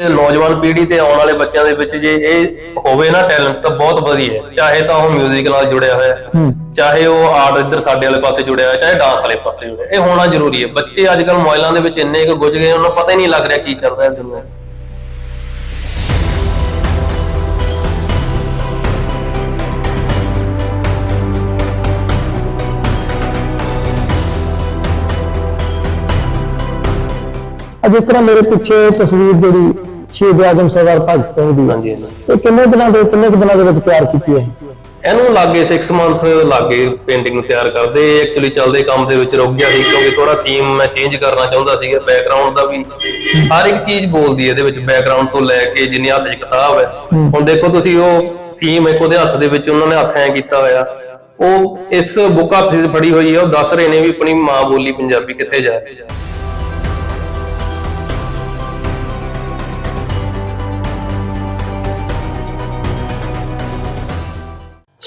ਨੌਜਵਾਨ ਪੀੜ੍ਹੀ ਤੇ ਆਉਣ ਵਾਲੇ ਬੱਚਿਆਂ ਦੇ ਵਿੱਚ ਜੇ ਇਹ ਹੋਵੇ ਨਾ ਟੈਲੈਂਟ ਤਾਂ ਬਹੁਤ ਵਧੀਆ ਹੈ। ਚਾਹੇ ਤਾਂ ਉਹ 뮤직 ਨਾਲ ਜੁੜਿਆ ਹੋਇਆ ਹੈ ਚਾਹੇ ਉਹ ਆਰਟ ਇੱਧਰ ਸਾਡੇ ਵਾਲੇ ਪਾਸੇ ਜੁੜਿਆ ਹੋਇਆ ਚਾਹੇ ਡਾਂਸ ਵਾਲੇ ਪਾਸੇ ਜੁੜਿਆ ਇਹ ਹੋਣਾ ਜ਼ਰੂਰੀ ਹੈ। ਬੱਚੇ ਅੱਜ ਕੱਲ੍ਹ ਮੋਬਾਈਲਾਂ ਦੇ ਵਿੱਚ ਇੰਨੇ ਕੁ ਗੁੱਜ ਗਏ ਉਹਨਾਂ ਨੂੰ ਪਤਾ ਹੀ ਨਹੀਂ ਲੱਗ ਰਿਹਾ ਕੀ ਚੱਲ ਰਿਹਾ ਦੁਨੀਆ ਅੱਜ ਤਰ੍ਹਾਂ ਮੇਰੇ ਪਿੱਛੇ ਤਸਵੀਰ ਜਿਹੜੀ ਸ਼ਹੀਦ ਆਜਮ ਸਰਦਾਰ ਭਗਤ ਸਿੰਘ ਦੀ। ਹਾਂਜੀ ਇਹ ਕਿੰਨੇ ਦਿਨਾਂ ਦੇ ਕਿੰਨੇ ਦਿਨਾਂ ਦੇ ਵਿੱਚ ਤਿਆਰ ਕੀਤੀ ਹੈ? ਇਹਨੂੰ ਲੱਗੇ 6 ਮੰਥ ਲੱਗੇ ਪੇਂਟਿੰਗ ਨੂੰ ਤਿਆਰ ਕਰਦੇ। ਐਕਚੁਅਲੀ ਚੱਲਦੇ ਕੰਮ ਦੇ ਵਿੱਚ ਰੁਕ ਗਿਆ ਸੀ ਕਿਉਂਕਿ ਥੋੜਾ ਥੀਮ ਮੈਂ ਚੇਂਜ ਕਰਨਾ ਚਾਹੁੰਦਾ ਸੀਗਾ। ਬੈਕਗ੍ਰਾਉਂਡ ਦਾ ਵੀ ਹਰ ਇੱਕ ਚੀਜ਼ ਬੋਲਦੀ ਹੈ ਇਹਦੇ ਵਿੱਚ। ਬੈਕਗ੍ਰਾਉਂਡ ਤੋਂ ਲੈ ਕੇ ਜਿੰਨੀ ਹੱਥ 'ਚ ਕਿਤਾਬ ਹੈ। ਹੁਣ ਦੇਖੋ ਤੁਸੀਂ ਉਹ ਥੀਮ ਇੱਕ ਉਹਦੇ ਹੱਥ ਦੇ ਵਿੱਚ ਉਹਨਾਂ ਨੇ ਹੱਥ ਐ ਕੀਤਾ ਹੋਇਆ। ਉਹ ਇਸ ਬੁੱਕ ਹੱਥ 'ਚ ਫੜੀ ਹੋਈ ਹੈ। ਉਹ ਦੱਸ ਰਹੇ ਨੇ ਵੀ ਆਪਣੀ ਮਾਂ ਬੋਲੀ ਪੰਜਾਬੀ ਕਿੱਥੇ ਜਾ ਰਹੀ ਹੈ।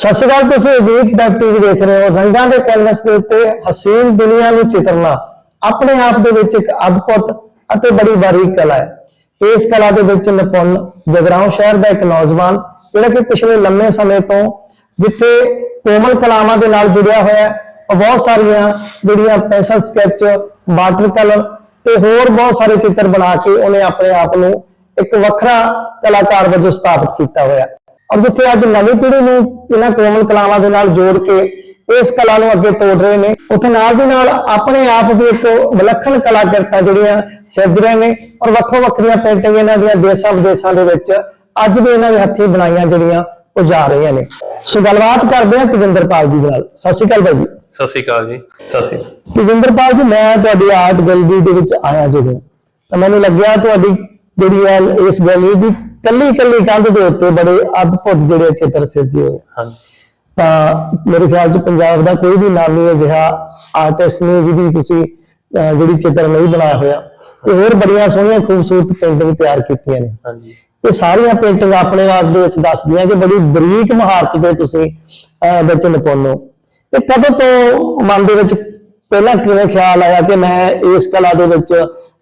ਸਤਿ ਸ਼੍ਰੀ ਅਕਾਲ, ਤੁਸੀਂ ਅਜੀਤ ਵੈਬ ਟੀਵੀ ਦੇਖ ਰਹੇ ਹੋ। ਰੰਗਾਂ ਦੇ ਕੈਨਵਸ ਦੇ ਉੱਤੇ ਹਸੀਨ ਦੁਨੀਆ ਨੂੰ ਚਿਤਰਨਾ, ਆਪਣੇ ਆਪ ਦੇ ਵਿੱਚ ਇੱਕ ਅਦਭੁਤ ਅਤੇ ਬੜੀ ਬਾਰੀਕ ਕਲਾ ਹੈ। ਇਸ ਕਲਾ ਦੇ ਵਿੱਚ ਨਿਪੁੰਨ ਜਗਰਾਉਂ ਸ਼ਹਿਰ ਦਾ ਇੱਕ ਨੌਜਵਾਨ, ਜਿਹੜਾ ਕਿ ਪਿਛਲੇ ਲੰਮੇ ਸਮੇਂ ਤੋਂ ਜਿੱਥੇ ਕੋਮਲ ਕਲਾਵਾਂ ਦੇ ਨਾਲ ਜੁੜਿਆ ਹੋਇਆ ਹੈ ਬਹੁਤ ਸਾਰੀਆਂ ਜਿਹੜੀਆਂ ਪੈਨਸਲ ਸਕੈਚ ਵਾਟਰ ਕਲਰ ਤੇ ਹੋਰ ਬਹੁਤ ਸਾਰੇ ਚਿੱਤਰ ਬਣਾ ਕੇ ਉਹਨੇ ਆਪਣੇ ਆਪ ਨੂੰ ਇੱਕ ਵੱਖਰਾ ਕਲਾਕਾਰ ਵਜੋਂ ਸਥਾਪਿਤ ਕੀਤਾ ਹੋਇਆ ਔਰ ਜਿੱਥੇ ਅੱਜ ਨਵੀਂ ਪੀੜ੍ਹੀ ਨੂੰ ਇਹਨਾਂ ਕੋਮਲ ਕਲਾਵਾਂ ਦੇ ਨਾਲ ਜੋੜ ਕੇ ਇਸ ਕਲਾ ਨੂੰ ਅੱਗੇ ਤੋੜ ਰਹੇ ਨੇ ਉੱਥੇ ਨਾਲ ਦੀ ਨਾਲ ਆਪਣੇ ਆਪ ਦੀ ਇੱਕ ਵਿਲੱਖਣ ਕਲਾਕਾਰਤਾ ਜਿਹੜੀਆਂ ਸਿਰਜ ਰਹੇ ਨੇ ਔਰ ਵੱਖੋ ਵੱਖਰੀਆਂ ਪੇਂਟਿੰਗ ਇਹਨਾਂ ਦੀਆਂ ਦੇਸ਼ਾਂ ਵਿਦੇਸ਼ਾਂ ਦੇ ਵਿੱਚ ਅੱਜ ਵੀ ਇਹਨਾਂ ਦੇ ਹੱਥੀਂ ਬਣਾਈਆਂ ਜਿਹੜੀਆਂ ਉਹ ਜਾ ਰਹੀਆਂ ਨੇ। ਸੋ ਗੱਲਬਾਤ ਕਰਦੇ ਹਾਂ ਤੇਜਿੰਦਰਪਾਲ ਜੀ ਨਾਲ। ਸਤਿ ਸ਼੍ਰੀ ਅਕਾਲ ਭਾਈ ਜੀ। ਸਤਿ ਸ਼੍ਰੀ ਅਕਾਲ ਜੀ ਸਤਿ ਸ਼੍ਰੀ ਅਕਾਲ। ਤੇਜਿੰਦਰਪਾਲ ਜੀ ਮੈਂ ਤੁਹਾਡੀ ਆਰਟ ਗੈਲਰੀ ਦੇ ਵਿੱਚ ਆਇਆ ਜਦੋਂ। ਤਾਂ ਮੈਨੂੰ ਲੱਗਿਆ ਤੁਹਾਡੀ ਜਿਹੜੀ ਹੈ ਇਸ ਗੈਲਰੀ ਦੀ ਕੱਲੀ ਕੱਲੀ ਕੰਧ ਦੇ ਉੱਤੇ ਬੜੇ ਅਦਭੁਤ ਜਿਹੜੇ ਚਿੱਤਰ ਸਿਰਜੇ ਹੋਏ ਹਾਂਜੀ। ਤਾਂ ਮੇਰੇ ਖਿਆਲ 'ਚ ਪੰਜਾਬ ਦਾ ਕੋਈ ਵੀ ਨਾਮੀ ਅਜਿਹਾ ਆਰਟਿਸਟ ਨਹੀਂ ਜਿਹਦੀ ਤੁਸੀਂ ਜਿਹੜੀ ਚਿੱਤਰ ਨਹੀਂ ਬਣਾਇਆ ਹੋਇਆ। ਤੇ ਹੋਰ ਬੜੀਆਂ ਸੋਹਣੀਆਂ ਖੂਬਸੂਰਤ ਪੇਂਟਿੰਗ ਤਿਆਰ ਕੀਤੀਆਂ ਨੇ। ਹਾਂਜੀ। ਇਹ ਸਾਰੀਆਂ ਪੇਂਟਿੰਗ ਆਪਣੇ ਆਪ ਦੇ ਵਿੱਚ ਦੱਸਦੀਆਂ ਕਿ ਬੜੀ ਬਰੀਕ ਮਹਾਰਤ ਦੇ ਤੁਸੀਂ ਵਿੱਚ ਨਿਪੁੰਨ ਇਹ ਕਦੋਂ ਤੋਂ ਮਨ ਦੇ ਵਿੱਚ ਪਹਿਲਾਂ ਕਿਵੇਂ ਖਿਆਲ ਆਇਆ ਕਿ ਮੈਂ ਇਸ ਕਲਾ ਦੇ ਵਿੱਚ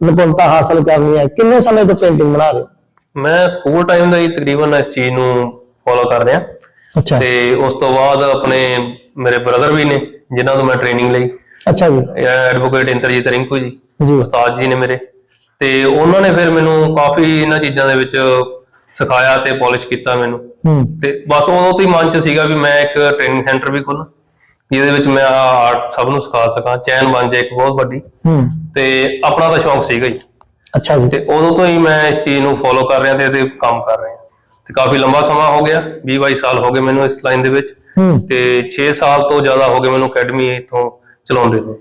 ਨਿਪੁੰਨਤਾ ਹਾਸਲ ਕਰਨੀ ਹੈ? ਕਿੰਨੇ ਸਮੇਂ ਤੋਂ ਪੇਂਟਿੰਗ ਬਣਾ ਰਹੇ ਹੋ? ਮੈਂ ਸਕੂਲ ਟਾਈਮ ਦਾ ਹੀ ਤਕਰੀਬਨ ਇਸ ਚੀਜ਼ ਨੂੰ ਫੋਲੋ ਕਰ ਰਿਹਾ। ਅੱਛਾ। ਤੇ ਉਸ ਤੋਂ ਬਾਅਦ ਆਪਣੇ ਮੇਰੇ ਬ੍ਰਦਰ ਵੀ ਨੇ ਜਿਨ੍ਹਾਂ ਤੋਂ ਮੈਂ ਟ੍ਰੇਨਿੰਗ ਲਈ। ਅੱਛਾ ਜੀ। ਐਡਵੋਕੇਟ ਇੰਦਰਜੀਤ ਰਿੰਕੂ ਜੀ ਜੀ। ਉਸਤਾਦ ਜੀ ਨੇ ਮੇਰੇ। ਤੇ ਉਹਨਾਂ ਨੇ ਫਿਰ ਮੈਨੂੰ ਕਾਫੀ ਇਹਨਾਂ ਚੀਜ਼ਾਂ ਦੇ ਵਿੱਚ ਸਿਖਾਇਆ ਤੇ ਪਾਲਿਸ਼ ਕੀਤਾ ਮੈਨੂੰ। ਤੇ ਬਸ ਉਦੋਂ ਤੋਂ ਹੀ ਮਨ 'ਚ ਸੀਗਾ ਵੀ ਮੈਂ ਇੱਕ ਟ੍ਰੇਨਿੰਗ ਸੈਂਟਰ ਵੀ ਖੋਲਾਂ ਜਿਹਦੇ ਵਿੱਚ ਮੈਂ ਆਰਟ ਸਭ ਨੂੰ ਸਿਖਾ ਸਕਾਂ। ਚੈਨ ਬਣ ਜਾਏ ਇੱਕ ਬਹੁਤ ਵੱਡੀ। ਤੇ ਆਪਣਾ ਤਾਂ ਸ਼ੌਂਕ ਸੀਗਾ ਹੀ। ਅੱਛਾ ਜੀ। ਤੇ ਉਦੋਂ ਤੋਂ ਹੀ ਮੈਂ ਇਸ ਚੀਜ਼ ਨੂੰ ਫੋਲੋ ਕਰ ਰਿਹਾ ਤੇ ਇਹਦੇ ਕੰਮ ਕਰ ਰਿਹਾ। ਤੇ ਕਾਫੀ ਲੰਬਾ ਸਮਾਂ ਹੋ ਗਿਆ 20 22 ਸਾਲ ਹੋ ਗਏ ਮੈਨੂੰ ਇਸ ਲਾਈਨ ਦੇ ਵਿੱਚ। ਹੂੰ। ਤੇ 6 ਸਾਲ ਤੋਂ ਜ਼ਿਆਦਾ ਹੋ ਗਏ ਮੈਨੂੰ ਅਕੈਡਮੀ ਇਥੋਂ ਚਲਾਉਂਦੇ ਨੇ।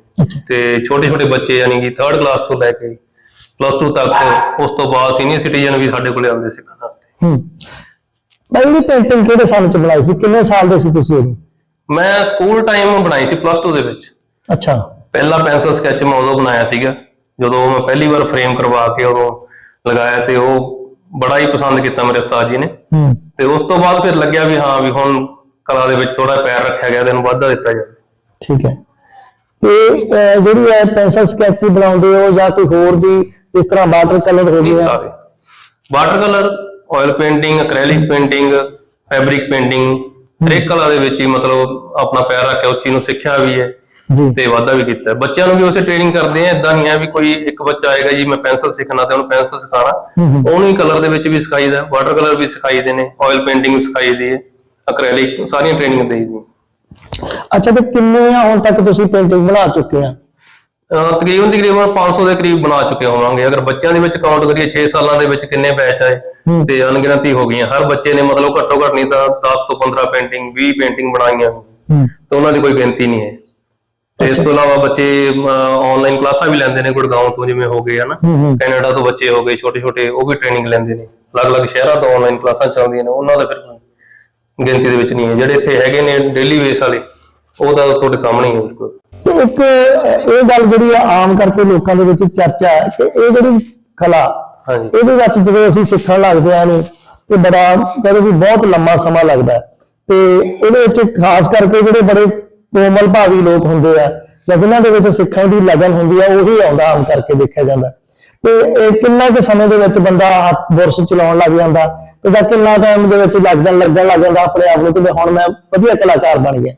ਤੇ ਛੋਟੇ ਛੋਟੇ ਬੱਚੇ ਯਾਨੀ ਕਿ 3rd ਕਲਾਸ ਤੋਂ ਲੈ ਕੇ ਪਲੱਸ 2 ਤੱਕ ਉਸ ਤੋਂ ਬਾਅਦ ਸੀਨੀਅਰ ਸਿਟੀਜ਼ਨ ਵੀ ਸਾਡੇ ਕੋਲੇ ਆਉਂਦੇ ਸਿੱਖਣ ਵਾਸਤੇ ਹੂੰ। ਪਹਿਲੀ ਪੇਂਟਿੰਗ ਕਿਹੜੇ ਸਾਲ ਚ ਬਣਾਈ ਸੀ? ਕਿੰਨੇ ਸਾਲ ਦੇ ਸੀ ਤੁਸੀਂ ਉਦੋਂ ਮੈਂ ਸਕੂਲ ਟਾਈਮ ਬਣਾਈ ਸੀ ਪਲੱਸ 2 ਦੇ ਵਿੱਚ। ਅੱਛਾ। ਪਹਿਲਾ ਪੈਨਸਲ ਸਕੈਚ ਮੈਂ ਉਦੋਂ ਬਣਾਇਆ ਸੀਗਾ। ਜਦੋਂ ਮੈਂ ਪਹਿਲੀ ਵਾਰ ਫਰੇਮ ਕਰਵਾ ਕੇ ਉਦੋਂ ਲਗਾਇਆ ਤੇ ਉਹ ਬੜਾ ਹੀ ਪਸੰਦ ਕੀਤਾ ਮੇਰੇ ਉਸਤਾਦ ਜੀ ਨੇ। ਤੇ ਉਸ ਤੋਂ ਬਾਅਦ ਫਿਰ ਲੱਗਿਆ ਵੀ ਹਾਂ ਵੀ ਹੁਣ ਕਲਾ ਦੇ ਵਿੱਚ ਥੋੜਾ ਪੈਰ ਰੱਖਿਆ ਗਿਆ ਤੇ ਇਹਨੂੰ ਵਾਧਾ ਦਿੱਤਾ ਜਾਵੇ। ਠੀਕ ਹੈ। ਤੇ ਅਹ, ਜਿਹੜੀ ਹੈ ਪੈਨਸਲ ਸਕੈਚ ਬਣਾਉਂਦੇ ਹੋ ਜਾਂ ਕੋਈ ਹੋਰ ਵੀ ਜਿਸ ਤਰ੍ਹਾਂ ਵਾਟਰ ਕਲਰ ਹੋ ਇਹ ਗਿਆ? Water colour oil painting acrylic painting fabric painting ਹਰੇਕ ਕਲਾ ਦੇ ਵਿੱਚ ਹੀ ਮਤਲਬ ਆਪਣਾ ਪੈਰ ਰੱਖਿਆ ਉਸ ਚੀਜ਼ ਨੂੰ ਸਿੱਖਿਆ ਵੀ ਹੈ। ਜੀ। ਤੇ ਵਾਧਾ ਵੀ ਕੀਤਾ। ਬੱਚਿਆਂ ਨੂੰ ਵੀ ਉਸੇ ਟ੍ਰੇਨਿੰਗ ਕਰਦੇ ਆ ਇਦਾਂ ਨਹੀਂ ਹੈ ਵੀ ਕੋਈ ਇੱਕ ਬੱਚਾ ਆਏਗਾ ਜੀ ਮੈਂ ਪੈਨਸਲ ਸਿੱਖਣਾ ਤੇ ਉਹਨੂੰ ਪੈਨਸਲ ਸਿਖਾਣਾ ਉਹਨੂੰ ਹੀ ਕਲਰ ਦੇ ਵਿੱਚ ਵੀ ਸਿਖਾਈਦਾ ਵਾਟਰ ਕਲਰ ਵੀ ਸਿਖਾਈਦੇ ਨੇ ਆਇਲ ਪੇਂਟਿੰਗ ਵੀ ਸਿਖਾਈਦੀ ਹੈ ਐਕ੍ਰੈਲਿਕ ਸਾਰੀਆਂ ਟ੍ਰੇਨਿੰਗ ਦੇਈਦੀ ਅੱਛਾ ਤੇ ਕਿੰਨੀਆਂ ਹੁਣ ਤੱਕ ਤੁਸੀਂ ਪੇਂਟਿੰਗ ਬਣਾ ਚੁੱਕੇ ਆ? ਤਕਰੀਬਨ ਤਕਰੀਬਨ 500 ਦੇ ਕਰੀਬ ਬਣਾ ਚੁੱਕੇ ਹੋਵਾਂਗੇ। ਅਗਰ ਬੱਚਿਆਂ ਦੇ ਵਿੱਚ ਕਾਊਂਟ ਕਰੀਏ 6 ਸਾਲਾਂ ਦੇ ਵਿੱਚ ਕਿੰਨੇ ਬੈਚ ਆਏ। ਤੇ ਅਣਗਿਣਤੀ ਹੋ ਗਈਆਂ। ਹਰ ਬੱਚੇ ਨੇ ਮਤਲਬ ਘੱਟੋ ਘੱਟ ਨਹੀਂ ਤਾਂ 10 ਤੋਂ 15 ਪੇਂਟਿੰਗ 20 ਪੇਂਟਿੰਗ ਬਣਾਈਆਂ। ਤੇ ਉਹਨਾਂ ਦੀ ਕੋਈ ਗਿਣਤੀ ਨਹੀਂ ਹੈ। ਤੇ ਇਸ ਤੋਂ ਇਲਾਵਾ ਬੱਚੇ ਆਨਲਾਈਨ ਕਲਾਸਾਂ ਵੀ ਲੈਂਦੇ ਨੇ ਗੁੜਗਾਉਂ ਤੋਂ ਜਿਵੇਂ ਹੋ ਗਏ ਹਨਾ। ਕੈਨੇਡਾ ਤੋਂ ਬੱਚੇ ਹੋ ਗਏ ਛੋਟੇ ਛੋਟੇ ਉਹ ਵੀ ਟ੍ਰੇਨਿੰਗ ਲੈਂਦੇ ਨੇ। ਅਲੱਗ-ਅਲੱਗ ਸ਼ਹਿਰਾਂ ਤੋਂ ਆਨਲਾਈਨ ਕਲਾਸਾਂ ਚੱਲਦੀਆਂ ਨੇ ਉਹਨਾਂ ਦਾ ਫਿਰ ਗਿਣਤੀ ਦੇ ਵਿੱਚ ਨਹੀਂ ਹੈ। ਜਿਹੜੇ ਇੱਥੇ ਹੈਗੇ ਨੇ ਡੇਲੀ ਬੇਸ ਵਾਲੇ ਉਹ ਤਾਂ ਤੁਹਾਡੇ ਸਾਹਮਣੇ ਹੀ ਬਿਲਕੁਲ। ਤੇ ਇੱਕ ਇਹ ਗੱਲ ਜਿਹੜੀ ਆ ਆਮ ਕਰਕੇ ਲੋਕਾਂ ਦੇ ਵਿੱਚ ਚਰਚਾ ਹੈ ਕਿ ਇਹ ਜਿਹੜੀ ਕਲਾ ਹਾਂਜੀ। ਇਹਦੇ ਵਿੱਚ ਜਦੋਂ ਅਸੀਂ ਸਿੱਖਣ ਲੱਗਦੇ ਆ ਨੇ ਤੇ ਬੜਾ ਕਹਿੰਦੇ ਵੀ ਬਹੁਤ ਲੰਮਾ ਸਮਾਂ ਲੱਗਦਾ ਤੇ ਇਹਦੇ ਵਿੱਚ ਖਾਸ ਕਰਕੇ ਜਿਹੜੇ ਬੜੇ ਕੋਮਲ ਭਾਵੀ ਲੋਕ ਹੁੰਦੇ ਆ ਜਾਂ ਜਿਨ੍ਹਾਂ ਦੇ ਵਿੱਚ ਸਿੱਖਣ ਦੀ ਲਗਨ ਹੁੰਦੀ ਆ ਉਹੀ ਆਉਂਦਾ ਆਮ ਕਰਕੇ ਦੇਖਿਆ ਜਾਂਦਾ। ਤੇ ਇਹ ਕਿੰਨਾ ਕੁ ਸਮੇਂ ਦੇ ਵਿੱਚ ਬੰਦਾ ਬੁਰਸ਼ ਚਲਾਉਣ ਲੱਗ ਜਾਂਦਾ ਤੇ ਜਾਂ ਕਿੰਨਾ ਟਾਈਮ ਦੇ ਵਿੱਚ ਲੱਗਣ ਲੱਗਣ ਲੱਗ ਜਾਂਦਾ ਆਪਣੇ ਆਪ ਨੂੰ ਕਿ ਹੁਣ ਮੈਂ ਵਧੀਆ ਕਲਾਕਾਰ ਬਣ ਗਿਆ।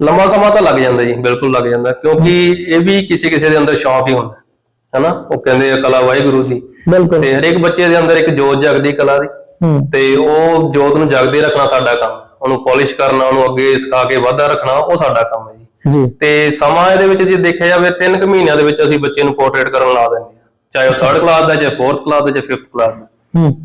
ਲੰਮਾ ਸਮਾਂ ਤਾਂ ਲੱਗ ਜਾਂਦਾ ਜੀ ਬਿਲਕੁਲ ਲੱਗ ਜਾਂਦਾ ਕਿਉਂਕਿ ਇਹ ਵੀ ਕਿਸੇ ਕਿਸੇ ਦੇ ਅੰਦਰ ਸ਼ੌਂਕ ਹੀ ਹੁੰਦਾ ਹਨਾ? ਉਹ ਕਹਿੰਦੇ ਆ ਕਲਾ ਵਾਹਿਗੁਰੂ ਦੀ। ਬਿਲਕੁਲ। ਤੇ ਹਰੇਕ ਬੱਚੇ ਦੇ ਅੰਦਰ ਇੱਕ ਜੋਤ ਜਗਦੀ ਕਲਾ ਦੀ ਤੇ ਉਹ ਜੋਤ ਨੂੰ ਜਗਦੇ ਰੱਖਣਾ ਸਾਡਾ ਕੰਮ। ਉਹਨੂੰ ਪਾਲਿਸ਼ ਕਰਨਾ ਉਹਨੂੰ ਅੱਗੇ ਸਿਖਾ ਕੇ ਵਾਧਾ ਰੱਖਣਾ ਉਹ ਸਾਡਾ ਕੰਮ ਹੈ ਜੀ। ਜੀ। ਤੇ ਸਮਾਂ ਇਹਦੇ ਵਿੱਚ ਜੇ ਦੇਖਿਆ ਜਾਵੇ 3 ਕੁ ਮਹੀਨਿਆਂ ਦੇ ਵਿੱਚ ਅਸੀਂ ਬੱਚੇ ਨੂੰ ਪੋਰਟਰੇਟ ਕਰਨ ਲਾ ਦਿੰਦੇ ਹਾਂ। ਚਾਹੇ ਉਹ 3rd ਕਲਾਸ ਦਾ ਚਾਹੇ 4th ਕਲਾਸ ਦਾ ਚਾਹੇ 5th ਕਲਾਸ ਦਾ।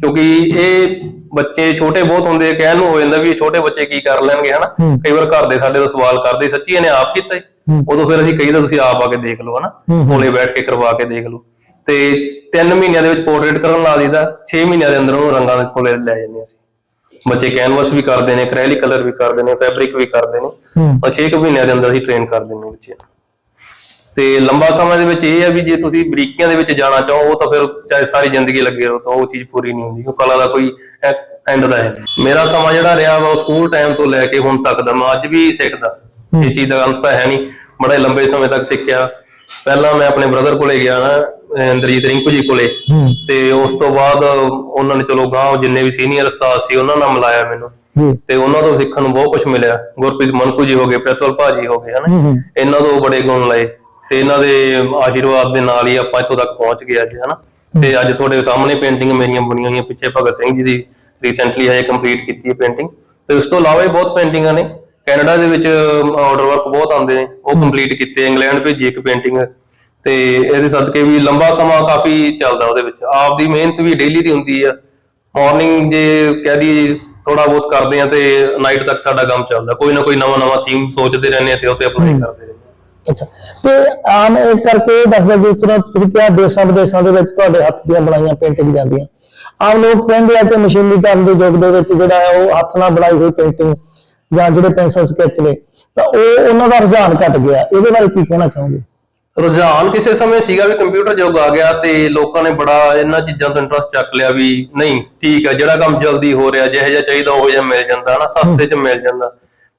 ਕਿਉਂਕਿ ਇਹ ਬੱਚੇ ਛੋਟੇ ਬਹੁਤ ਹੁੰਦੇ ਆ ਕਹਿਣ ਨੂੰ ਹੋ ਜਾਂਦਾ ਵੀ ਛੋਟੇ ਬੱਚੇ ਕੀ ਕਰ ਲੈਣਗੇ ਹਨਾ। ਕਈ ਵਾਰ ਘਰ ਦੇ ਸਾਡੇ ਤੋਂ ਸਵਾਲ ਕਰਦੇ ਸੱਚੀ ਇਹਨੇ ਆਪ ਕੀਤਾ ਹੂੰ। ਜੀ ਉਦੋਂ ਫਿਰ ਅਸੀਂ ਕਹੀਦਾ ਤੁਸੀਂ ਆਪ ਆ ਕੇ ਦੇਖ ਲਓ ਹਨਾ। ਕੋਲੇ ਬੈਠ ਕੇ ਕਰਵਾ ਕੇ ਦੇਖ ਲਓ। ਤੇ 3 ਮਹੀਨਿਆਂ ਦੇ ਵਿੱਚ ਪੋਰਟਰੇਟ ਕਰਨ ਲਾ ਦਈਦਾ 6 ਮਹੀਨਿਆਂ ਦੇ ਅੰਦਰ ਉਹਨੂੰ ਰੰਗਾਂ ਦੇ ਕੋਲੇ ਲੈ ਜਾਂਦੇ ਅਸੀਂ। ਬੱਚੇ ਕੈਨਵਸ ਵੀ ਕਰਦੇ ਨੇ ਐਕ੍ਰੈਲਿਕ ਕਲਰ ਵੀ ਕਰਦੇ ਨੇ ਫੈਬਰਿਕ ਵੀ ਕਰਦੇ ਨੇ। ਔਰ 6 ਮਹੀਨਿਆਂ ਦੇ ਅੰਦਰ ਅਸੀਂ ਟ੍ਰੇਨ ਕਰ ਦਿੰਦੇ ਹਾਂ ਬੱਚੇ। ਤੇ ਲੰਬਾ ਸਮਾਂ ਦੇ ਵਿੱਚ ਇਹ ਹੈ ਵੀ ਜੇ ਤੁਸੀਂ ਬਰੀਕੀਆਂ ਦੇ ਵਿੱਚ ਜਾਣਾ ਚਾਹੋ ਉਹ ਤਾਂ ਫਿਰ ਚਾਹੇ ਸਾਰੀ ਜ਼ਿੰਦਗੀ ਲੱਗੇ ਰਹੋ ਤਾਂ ਉਹ ਚੀਜ਼ ਪੂਰੀ ਨਹੀਂ ਹੁੰਦੀ ਉਹ ਕਲਾ ਦਾ ਕੋਈ ਐਂਡ ਦਾ ਹੈ। ਮੇਰਾ ਸਮਾਂ ਜਿਹੜਾ ਰਿਹਾ ਵਾ ਉਹ ਸਕੂਲ ਟਾਈਮ ਤੋਂ ਲੈ ਕੇ ਹੁਣ ਤੱਕ ਦਾ ਮੈਂ ਅੱਜ ਵੀ ਸਿੱਖਦਾ ਇਹ ਚੀਜ਼ ਦਾ ਅੰਤ ਤਾਂ ਹੈ ਨਹੀਂ। ਬੜੇ ਲੰਬੇ ਸਮੇਂ ਤੱਕ ਸਿੱਖਿਆ। ਪਹਿਲਾਂ ਮੈਂ ਆਪਣੇ ਬ੍ਰਦਰ ਕੋਲੇ ਗਿਆ ਨਾ ਅਹ ਇੰਦਰਜੀਤ ਰਿੰਕੂ ਜੀ ਕੋਲੇ। ਹੂੰ। ਤੇ ਉਸ ਤੋਂ ਬਾਅਦ ਉਹਨਾਂ ਨੇ ਚਲੋ ਗਾਂਵ ਜਿੰਨੇ ਵੀ ਸੀਨੀਅਰ ਉਸਤਾਦ ਸੀ ਉਹਨਾਂ ਨਾਲ ਮਿਲਾਇਆ ਮੈਨੂੰ। ਜੀ। ਤੇ ਉਹਨਾਂ ਤੋਂ ਸਿੱਖਣ ਨੂੰ ਬਹੁਤ ਕੁਝ ਮਿਲਿਆ। ਗੁਰਪ੍ਰੀਤ ਮਨਕੂ ਜੀ ਹੋ ਗਏ ਪ੍ਰਿਤਵਲ ਭਾਜੀ ਹੋ ਗਏ ਹਨਾ। ਹੂੰ ਇਹਨਾਂ ਤੋਂ ਬੜੇ ਗੁਣ ਲਏ। ਤੇ ਇਹਨਾਂ ਦੇ ਆਸ਼ੀਰਵਾਦ ਦੇ ਨਾਲ ਹੀ ਆਪਾਂ ਇੱਥੋਂ ਤੱਕ ਪਹੁੰਚ ਗਏ ਅੱਜ ਹਨਾ। ਤੇ ਅੱਜ ਤੁਹਾਡੇ ਸਾਹਮਣੇ ਪੇਂਟਿੰਗ ਮੇਰੀਆਂ ਬਣੀਆਂ ਹੋਈਆਂ ਪਿੱਛੇ ਭਗਤ ਸਿੰਘ ਜੀ ਦੀ ਰੀਸੈਂਟਲੀ ਹਜੇ ਕੰਪਲੀਟ ਕੀਤੀ ਹੈ ਪੇਂਟਿੰਗ ਤੇ ਉਸ ਤੋਂ ਇਲਾਵਾ ਵੀ ਬਹੁਤ ਪੇਂਟਿੰਗਾਂ ਨੇ। ਕੈਨੇਡਾ ਦੇ ਵਿੱਚ ਆਰਡਰ ਵਰਕ ਬਹੁਤ ਆਉਂਦੇ ਨੇ। ਉਹ ਕੰਪਲੀਟ ਕੀਤੇ ਇੰਗਲੈਂਡ ਭੇਜੀ ਇੱਕ ਪੇਂਟਿੰਗ ਤੇ ਇਹਦੇ ਸਦਕੇ ਵੀ ਲੰਬਾ ਸਮਾਂ ਕਾਫੀ ਚੱਲਦਾ ਉਹਦੇ ਵਿੱਚ। ਆਪ ਦੀ ਮਿਹਨਤ ਵੀ ਡੇਲੀ ਦੀ ਹੁੰਦੀ ਆ। ਮਾਰਨਿੰਗ ਜੇ ਕਹਿ ਦੀ ਥੋੜਾ ਬਹੁਤ ਕਰਦੇ ਆ ਤੇ ਨਾਈਟ ਤੱਕ ਸਾਡਾ ਕੰਮ ਚੱਲਦਾ। ਕੋਈ ਨਾ ਕੋਈ ਨਵਾਂ ਨਵਾਂ ਥੀਮ ਸੋਚਦੇ ਰਹਿੰਦੇ ਆ ਤੇ ਤੇ ਅਪਲਾਈ ਕਰਦੇ ਰਹਿੰਦੇ ਅੱਛਾ। ਤੇ ਆਮ ਕਰਕੇ ਇਹ ਦੱਸਦਾ ਜਿਸ ਤਰ੍ਹਾਂ ਤੁਸੀਂ ਕਿਹਾ ਦੇਸ਼ਾਂ ਵਿਦੇਸ਼ਾਂ ਦੇ ਵਿੱਚ ਤੁਹਾਡੇ ਹੱਥ ਦੀਆਂ ਬਣਾਈਆਂ ਪੇਂਟਿੰਗ ਜਾਂਦੀਆਂ। ਆਮ ਲੋਕ ਕਹਿੰਦੇ ਆ ਕਿ ਮਸ਼ੀਨੀਕਰਨ ਦੇ ਯੁੱਗ ਦੇ ਵਿੱਚ ਜਿਹੜਾ ਹੈ ਉਹ ਹੱਥ ਨਾਲ ਬਣਾਈ ਹੋਈ ਪੇਂਟਿੰਗ ਜਾਂ ਜਿਹੜੇ ਪੈਨਸਲ ਸਕੈਚ ਨੇ ਤਾਂ ਉਹ ਉਹਨਾਂ ਦਾ ਰੁਝਾਨ ਘਟ ਗਿਆ। ਇਹਦੇ ਬਾਰੇ ਕੀ ਕਹਿਣਾ ਚਾਹੋਗੇ? ਰੁਝਾਨ ਕਿਸੇ ਸਮੇਂ ਸੀਗਾ ਵੀ ਕੰਪਿਊਟਰ ਯੁੱਗ ਆ ਗਿਆ ਤੇ ਲੋਕਾਂ ਨੇ ਬੜਾ ਇਹਨਾਂ ਚੀਜ਼ਾਂ ਤੋਂ ਇੰਟਰਸਟ ਚੱਕ ਲਿਆ ਵੀ ਨਹੀਂ ਠੀਕ ਹੈ ਜਿਹੜਾ ਕੰਮ ਜਲਦੀ ਹੋ ਰਿਹਾ ਜਿਹੋ ਜਿਹਾ ਚਾਹੀਦਾ ਉਹ ਜਿਹਾ ਮਿਲ ਜਾਂਦਾ ਹਨਾ ਸਸਤੇ 'ਚ ਮਿਲ ਜਾਂਦਾ।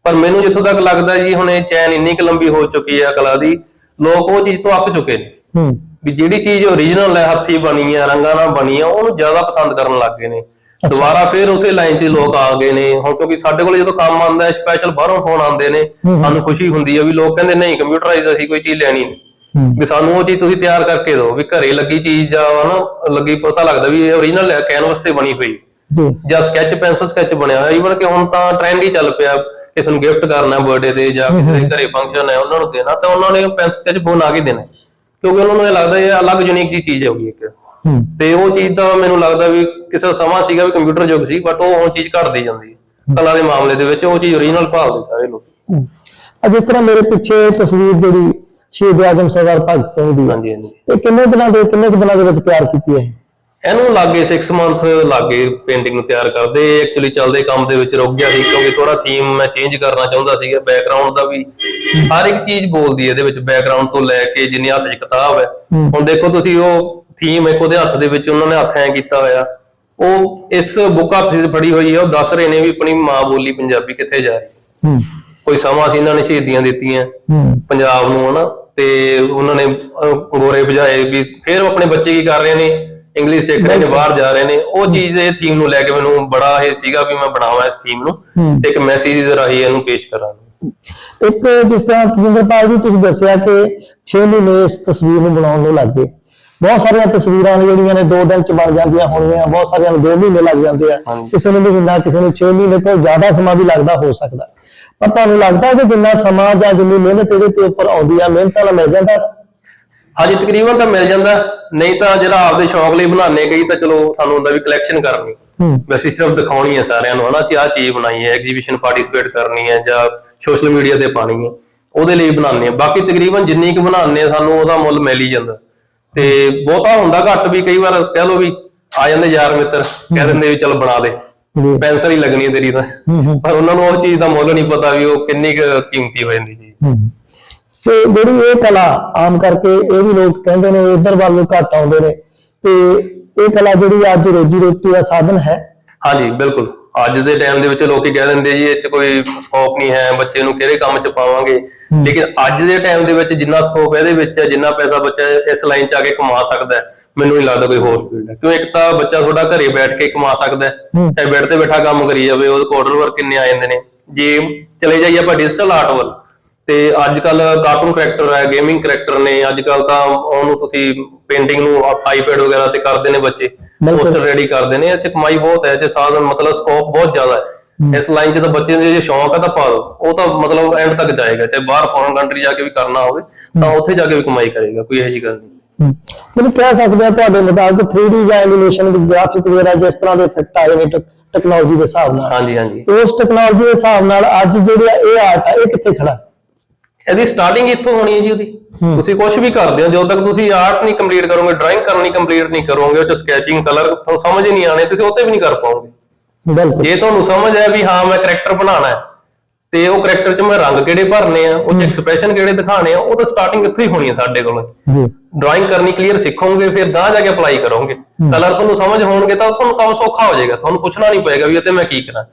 ਪਰ ਮੈਨੂੰ ਜਿੱਥੋਂ ਤੱਕ ਲੱਗਦਾ ਜੀ ਹੁਣ ਇਹ ਚੈਨ ਇੰਨੀ ਕੁ ਲੰਬੀ ਹੋ ਚੁੱਕੀ ਹੈ ਕਲਾ ਦੀ ਲੋਕ ਉਹ ਚੀਜ਼ ਤੋਂ ਅੱਕ ਚੁੱਕੇ ਨੇ। ਹੂੰ। ਵੀ ਜਿਹੜੀ ਚੀਜ਼ ਓਰੀਜਨਲ ਹੈ ਹੱਥੀ ਬਣੀ ਹੈ ਰੰਗਾਂ ਨਾਲ ਬਣੀ ਹੈ ਉਹਨੂੰ ਜ਼ਿਆਦਾ ਪਸੰਦ ਕਰਨ ਲੱਗ ਗਏ ਨੇ। ਦੁਬਾਰਾ ਫਿਰ ਉਸੇ ਲਾਈਨ 'ਚ ਲੋਕ ਆ ਗਏ ਨੇ। ਹੁਣ ਕਿਉਂਕਿ ਸਾਡੇ ਕੋਲ ਜਦੋਂ ਕੰਮ ਆਉਂਦਾ ਹੈ ਸਪੈਸ਼ਲ ਬਾਹਰੋਂ ਫੋਨ ਆਉਂਦੇ ਨੇ। ਸਾਨੂੰ ਖੁਸ਼ੀ ਹੁੰਦੀ ਹੈ ਵੀ ਲੋਕ ਕਹਿੰਦੇ ਨਹੀਂ ਕੰਪਿਊਟਰਾਈਜ਼ ਅਸੀਂ ਕੋਈ ਚੀਜ਼ ਲੈਣੀ ਨਹੀਂ ਵੀ ਸਾਨੂੰ ਉਹ ਚੀਜ਼ ਤੁਸੀਂ ਤਿਆਰ ਕਰਕੇ ਦਿਓ ਵੀ ਘਰੇ ਲੱਗੀ ਚੀਜ਼ ਆ ਹਨਾ ਲੱਗੀ ਪਤਾ ਲੱਗਦਾ ਵੀ ਇਹ ਓਰੀਜਨਲ ਹੈ ਕੈਨਵਸ ਤੇ ਬਣੀ ਹੋਈ। ਜੀ। ਜਾਂ ਸਕੈਚ ਪੈਨਸਲ ਸਕੈਚ ਬਣਿਆ ਹੋਇਆ। ਈਵਨ ਕਿ ਹੁਣ ਤਾਂ ਟ੍ਰੈਂਡ ਹੀ ਚੱਲ ਪਿਆ ਕਿਸੇ ਨੂੰ ਗਿਫਟ ਕਰਨਾ ਬਰਥਡੇ ਤੇ ਜਾਂ ਕਿਸੇ ਦੇ ਘਰੇ ਫੰਕਸ਼ਨ ਹੈ ਉਹਨਾਂ ਨੂੰ ਦੇਣਾ ਤਾਂ ਉਹਨਾਂ ਨੇ ਪੈਨਸਲ ਸਕੈਚ ਬਣਾ ਕੇ ਦੇਣਾ ਕਿਉਂਕਿ ਉਹਨਾਂ ਨੂੰ ਇਹ ਲੱਗਦਾ ਇਹ ਅਲੱਗ ਯੂਨੀਕ ਜੀ ਚੀਜ਼ ਹੋਗੀ ਇੱਕ। ਤੇ ਉਹ ਚੀਜ਼ ਦਾ ਮੈਨੂੰ ਲੱਗਦਾ ਵੀ ਕਿਸੇ ਦਾ ਸਮਾਂ ਸੀਗਾ ਵੀ ਕੰਪਿਊਟਰ ਯੁੱਗ ਸੀ ਬਟ ਉਹ ਹੁਣ ਚੀਜ਼ ਘਟਦੀ ਜਾਂਦੀ ਹੈ। ਕਲਾ ਦੇ ਮਾਮਲੇ ਦੇ ਵਿੱਚ ਉਹ ਚੀਜ਼ ਓਰੀਜਨਲ ਭਾਲਦੇ ਸਾਰੇ ਲੋਕ। ਅੱਜ ਤਰ੍ਹਾਂ ਮੇਰੇ ਪਿੱਛੇ ਤਸਵੀਰ ਜਿਹੜੀ ਸ਼ਹੀਦ ਆਜਮ ਸਰਦਾਰ ਭਗਤ ਸਿੰਘ ਦੀ। ਹਾਂਜੀ ਹਾਂਜੀ। ਤੇ ਕਿੰਨੇ ਦਿਨਾਂ ਦੇ ਕਿੰਨੇ ਕੁ ਦਿਨਾਂ ਦੇ ਵਿੱਚ ਤਿਆਰ ਕੀਤੀ ਹੈ ਇਹਨੂੰ ਲੱਗੇ 6 ਮੰਥ ਲੱਗੇ ਪੇਂਟਿੰਗ ਨੂੰ ਤਿਆਰ ਕਰਦੇ। ਐਕਚੁਅਲੀ ਚੱਲਦੇ ਕੰਮ ਦੇ ਵਿੱਚ ਰੁਕ ਗਿਆ ਸੀ ਕਿਉਂਕਿ ਥੋੜਾ ਥੀਮ ਮੈਂ ਚੇਂਜ ਕਰਨਾ ਚਾਹੁੰਦਾ ਸੀਗਾ ਬੈਕਗ੍ਰਾਉਂਡ ਦਾ ਵੀ। ਹਰ ਇੱਕ ਚੀਜ਼ ਬੋਲਦੀ ਹੈ ਇਹਦੇ ਵਿੱਚ ਬੈਕਗ੍ਰਾਉਂਡ ਤੋਂ ਲੈ ਕੇ ਜਿੰਨੀ ਹੱਥ 'ਚ ਕਿਤਾਬ ਹੈ। ਹੁਣ ਦੇਖੋ ਤੁਸੀਂ ਉਹ ਥੀਮ ਇੱਕ ਉਹਦੇ ਹੱਥ ਦੇ ਵਿੱਚ ਉਹਨਾਂ ਨੇ ਹੱਥ ਐ ਕੀਤਾ ਹੋਇਆ। ਉਹ ਇਸ ਬੁੱਕ ਹੱਥ 'ਚ ਫੜੀ ਹੋਈ ਹੈ ਉਹ ਦੱਸ ਰਹੇ ਨੇ ਵੀ ਆਪਣੀ ਮਾਂ ਬੋਲੀ ਪੰਜਾਬੀ ਕਿੱਥੇ ਜਾ ਰਹੀ ਕੋਈ ਸਮਾਂ ਸੀ ਇਹਨਾਂ ਨੇ ਸ਼ਹੀਦੀਆਂ ਦਿੱਤੀਆਂ। ਪੰਜਾਬ ਨੂੰ ਹਨਾ। ਤੇ ਉਹਨਾਂ ਨੇ ਅਹ, ਗੋਰੇ ਭਜਾਏ ਵੀ ਫਿਰ ਉਹ ਆਪਣੇ ਬੱਚੇ ਕੀ ਕਰ ਰਹੇ ਨੇ? ਇੰਗਲਿਸ਼ ਸਿੱਖ ਰਹੇ ਨੇ ਬਾਹਰ ਜਾ ਰਹੇ ਨੇ। ਉਹ ਚੀਜ਼ ਇਹ ਥੀਮ ਨੂੰ ਲੈ ਕੇ ਮੈਨੂੰ ਬੜਾ ਇਹ ਸੀਗਾ ਵੀ ਮੈਂ ਬਣਾਵਾਂ ਇਸ ਥੀਮ ਨੂੰ। ਤੇ ਇੱਕ ਮੈਸੇਜ ਦੇ ਰਾਹੀਂ ਇਹਨੂੰ ਪੇਸ਼ ਕਰਾਂ ਇੱਕ ਜਿਸ ਤਰ੍ਹਾਂ ਤਜਿੰਦਰਪਾਲ ਜੀ ਤੁਸੀਂ ਦੱਸਿਆ ਕਿ 6 ਮਹੀਨੇ ਇਸ ਤਸਵੀਰ ਨੂੰ ਬਣਾਉਣ ਨੂੰ ਲੱਗੇ ਬਹੁਤ ਸਾਰੀਆਂ ਤਸਵੀਰਾਂ ਨੇ ਜਿਹੜੀਆਂ ਨੇ 2 ਦਿਨ ਚ ਬਣ ਜਾਂਦੀਆਂ ਹੋਣਗੀਆਂ ਬਹੁਤ ਸਾਰੀਆਂ ਨੂੰ 2 ਮਹੀਨੇ ਲੱਗ ਜਾਂਦੇ ਆ। ਹਾਂਜੀ। ਕਿਸੇ ਨੂੰ ਮਹੀਨਾ ਕਿਸੇ ਨੂੰ 6 ਮਹੀਨੇ ਤੋਂ ਜ਼ਿਆਦਾ ਸਮਾਂ ਵੀ ਲੱਗਦਾ ਹੋ ਸਕਦਾ। ਪਰ ਤੁਹਾਨੂੰ ਲੱਗਦਾ ਕਿ ਜਿੰਨਾ ਸਮਾਂ ਜਾਂ ਜਿੰਨੀ ਮਿਹਨਤ ਇਹਦੇ ਤੇ ਉੱਪਰ ਆਉਂਦੀ ਆ ਮਿਹਨਤ ਨਾਲ ਮਿਲ ਜਾਂਦਾ? ਹਾਂਜੀ ਤਕਰੀਬਨ ਤਾਂ ਮਿਲ ਜਾਂਦਾ। ਨਹੀਂ ਤਾਂ ਜਿਹੜਾ ਆਪਦੇ ਸ਼ੌਂਕ ਲਈ ਬਣਾਉਣੇ ਗਈ ਤਾਂ ਚਲੋ ਸਾਨੂੰ ਹੁੰਦਾ ਵੀ ਕਲੈਕਸ਼ਨ ਕਰਨੀ। ਵੈਸੇ ਸਿਰਫ ਦਿਖਾਉਣੀ ਹੈ ਸਾਰਿਆਂ ਨੂੰ ਹਨਾ ਕਿ ਆਹ ਚੀਜ਼ ਬਣਾਈ ਹੈ ਐਗਜ਼ੀਬਿਸ਼ਨ ਪਾਰਟਿਸਿਪੇਟ ਕਰਨੀ ਹੈ ਜਾਂ ਸੋਸ਼ਲ ਮੀਡੀਆ ਤੇ ਪਾਣੀ ਹੈ ਉਹਦੇ ਲਈ ਬਣਾਉਂਦੇ ਆ। ਬਾਕੀ ਤਕਰੀਬਨ ਜਿੰਨੀ ਕੁ ਬਣਾਉਂਦੇ ਆ ਸਾਨੂੰ ਉਹਦਾ ਮੁੱਲ ਮਿਲ ਹੀ ਜਾਂਦਾ। ਤੇ ਬਹੁਤਾ ਹੁੰਦਾ ਘੱਟ ਵੀ ਕਈ ਵਾਰ ਕਹਿ ਲਓ ਵੀ ਆ ਜਾਂਦੇ ਯਾਰ ਮਿੱਤਰ ਕਹਿ ਦਿੰਦੇ ਵੀ ਚਲ ਬਣਾ ਦੇ। ਪੈਨਸਲ ਹੀ ਲੱਗਣੀ ਹੈ ਤੇਰੀ ਤਾਂ। ਪਰ ਉਹਨਾਂ ਨੂੰ ਉਹ ਚੀਜ਼ ਦਾ ਮੁੱਲ ਨਹੀਂ ਪਤਾ ਵੀ ਉਹ ਕਿੰਨੀ ਕੀਮਤੀ ਹੋ ਜਾਂਦੀ ਜੀ। ਤੇ ਜਿਹੜੀ ਇਹ ਕਲਾ ਆਮ ਕਰਕੇ ਇਹ ਵੀ ਲੋਕ ਕਹਿੰਦੇ ਨੇ ਇਧਰ ਵੱਲ ਨੂੰ ਘੱਟ ਆਉਂਦੇ ਨੇ। ਤੇ ਇਹ ਕਲਾ ਜਿਹੜੀ ਅੱਜ ਰੋਜੀ ਰੋਟੀ ਦਾ ਸਾਧਨ ਹੈ। ਹਾਂਜੀ ਬਿਲਕੁਲ। ਅੱਜ ਦੇ ਟਾਈਮ ਦੇ ਵਿੱਚ ਲੋਕੀ ਕਹਿ ਦਿੰਦੇ ਜੀ ਇਹ 'ਚ ਕੋਈ ਸਕੋਪ ਨਹੀਂ ਹੈ ਬੱਚੇ ਨੂੰ ਕਿਹੜੇ ਕੰਮ 'ਚ ਪਾਵਾਂਗੇ। ਲੇਕਿਨ ਅੱਜ ਦੇ ਟਾਈਮ ਦੇ ਵਿੱਚ ਜਿੰਨਾ ਸਕੋਪ ਇਹਦੇ ਵਿੱਚ ਹੈ ਜਿੰਨਾ ਪੈਸਾ ਬੱਚਾ ਇਸ ਲਾਈਨ 'ਚ ਆ ਕੇ ਕਮਾ ਸਕਦਾ ਹੈ। ਮੈਨੂੰ ਨਹੀਂ ਲੱਗਦਾ ਕੋਈ ਹੋਰ ਫੀਲਡ ਹੈ। ਕਿਉਂ ਇੱਕ ਤਾਂ ਬੱਚਾ ਤੁਹਾਡਾ ਘਰੇ ਬੈਠ ਕੇ ਕਮਾ ਸਕਦਾ ਹੈ ਬੈੱਡ ਤੇ ਬੈਠਾ ਕੰਮ ਕਰੀ ਜਾਵੇ ਉਹਦੇ ਕੋਲ ਆਰਡਰ ਵਰਕ ਕਿੰਨੇ ਆ ਜਾਂਦੇ ਨੇ। ਜੇ ਚਲੇ ਜਾਈਏ ਆਪਾਂ ਡਿਜੀਟਲ ਆਰਟ ਵੱਲ ਤੇ ਅੱਜ ਕੱਲ ਕਾਰਟੂਨ ਕਰੈਕਟਰ ਹੈ ਗੇਮਿੰਗ ਕਰੈਕਟਰ ਨੇ ਅੱਜ ਕੱਲ ਤਾਂ ਉਹਨੂੰ ਤੁਸੀਂ ਪੇਂਟਿੰਗ ਨੂੰ ਆਈਪੈਡ ਵਗੈਰਾ ਤੇ ਕਰਦੇ ਨੇ ਬੱਚੇ। ਪੋਸਟਰ ਰੈਡੀ ਕਰਦੇ ਨੇ 'ਚ ਕਮਾਈ ਬਹੁਤ ਹੈ 'ਚ ਸਾਧਨ ਮਤਲਬ ਸਕੋਪ ਬਹੁਤ ਜ਼ਿਆਦਾ ਹੈ। ਇਸ ਲਾਈਨ 'ਚ ਤਾਂ ਬੱਚੇ ਦੇ ਜੇ ਸ਼ੌਂਕ ਹੈ ਤਾਂ ਪਾ ਲਓ ਉਹ ਤਾਂ ਮਤਲਬ ਐਂਡ ਤੱਕ ਜਾਏਗਾ ਚਾਹੇ ਬਾਹਰ ਫੋਰਨ ਕੰਟਰੀ ਜਾ ਕੇ ਵੀ ਕਰਨਾ ਹੋਵੇ ਤਾਂ ਉੱਥੇ ਜਾ ਕੇ ਵੀ ਕਮਾਈ ਕਰੇਗਾ ਕੋਈ ਇਹੋ ਜਿਹੀ ਗੱਲ ਨਹੀਂ। ਮੈਨੂੰ ਕਹਿ ਸਕਦੇ ਆ ਤੁਹਾਡੇ ਮੁਤਾਬਕ 3D ਜਾਂ ਐਨੀਮੇਸ਼ਨ ਦੀ ਗ੍ਰਾਫਿਕ ਵਗੈਰਾ ਜਿਸ ਤਰ੍ਹਾਂ ਦੇ ਇਫੈਕਟ ਆਏ ਨੇ ਟੈਕਨੋਲੋਜੀ ਦੇ ਹਿਸਾਬ ਨਾਲ। ਹਾਂਜੀ ਹਾਂਜੀ। ਉਸ ਟੈਕਨੋਲੋਜੀ ਦੇ ਹਿਸਾਬ ਨਾਲ ਅੱਜ ਜਿਹੜੀ ਇਹ ਆਰਟ ਆ ਇਹ ਕਿੱਥੇ ਖੜਾ? ਇਹਦੀ ਸਟਾਰਟਿੰਗ ਇੱਥੋਂ ਹੋਣੀ ਹੈ ਜੀ ਉਹਦੀ। ਤੁਸੀਂ ਕੁਝ ਵੀ ਕਰਦੇ ਹੋ ਜਦੋਂ ਤੱਕ ਤੁਸੀਂ ਆਰਟ ਨਹੀਂ ਕੰਪਲੀਟ ਕਰੋਗੇ ਡਰਾਇੰਗ ਕਰਨੀ ਕੰਪਲੀਟ ਨਹੀਂ ਕਰੋਗੇ ਉਹ ਚ ਸਕੈਚਿੰਗ ਕਲਰ ਤੁਹਾਨੂੰ ਸਮਝ ਹੀ ਨਹੀਂ ਆਣੇ ਤੁਸੀਂ ਉਹ ਤੇ ਵੀ ਨਹੀਂ ਕਰ ਪਾਓਗੇ। ਬਿਲਕੁਲ। ਜੇ ਤੁਹਾਨੂੰ ਸਮਝ ਹੈ ਵੀ ਹਾਂ ਮੈਂ ਕਰੈਕਟਰ ਬਣਾਉਣਾ ਹੈ ਤੇ ਉਹ ਕਰੈਕਟਰ 'ਚ ਮੈਂ ਰੰਗ ਕਿਹੜੇ ਭਰਨੇ ਆ ਉਹ 'ਚ ਐਕਸਪ੍ਰੈਸ਼ਨ ਕਿਹੜੇ ਦਿਖਾਣੇ ਆ ਉਹ ਤਾਂ ਸਟਾਰਟਿੰਗ ਇੱਥੋਂ ਹੀ ਹੋਣੀ ਹੈ ਸਾਡੇ ਕੋਲ। ਜੀ। ਡਰਾਇੰਗ ਕਰਨੀ ਕਲੀਅਰ ਸਿੱਖੋਗੇ ਫਿਰ ਗਾਂ ਜਾ ਕੇ ਅਪਲਾਈ ਕਰੋਗੇ। ਕਲਰ ਤੁਹਾਨੂੰ ਸਮਝ ਹੋਣਗੇ ਤਾਂ ਤੁਹਾਨੂੰ ਕੰਮ ਸੌਖਾ ਹੋ ਜਾਏਗਾ ਤੁਹਾਨੂੰ ਪੁੱਛਣਾ ਨਹੀਂ ਪਏਗਾ ਵੀ ਇਹ ਤੇ ਮੈਂ ਕੀ ਕਰਾਂ।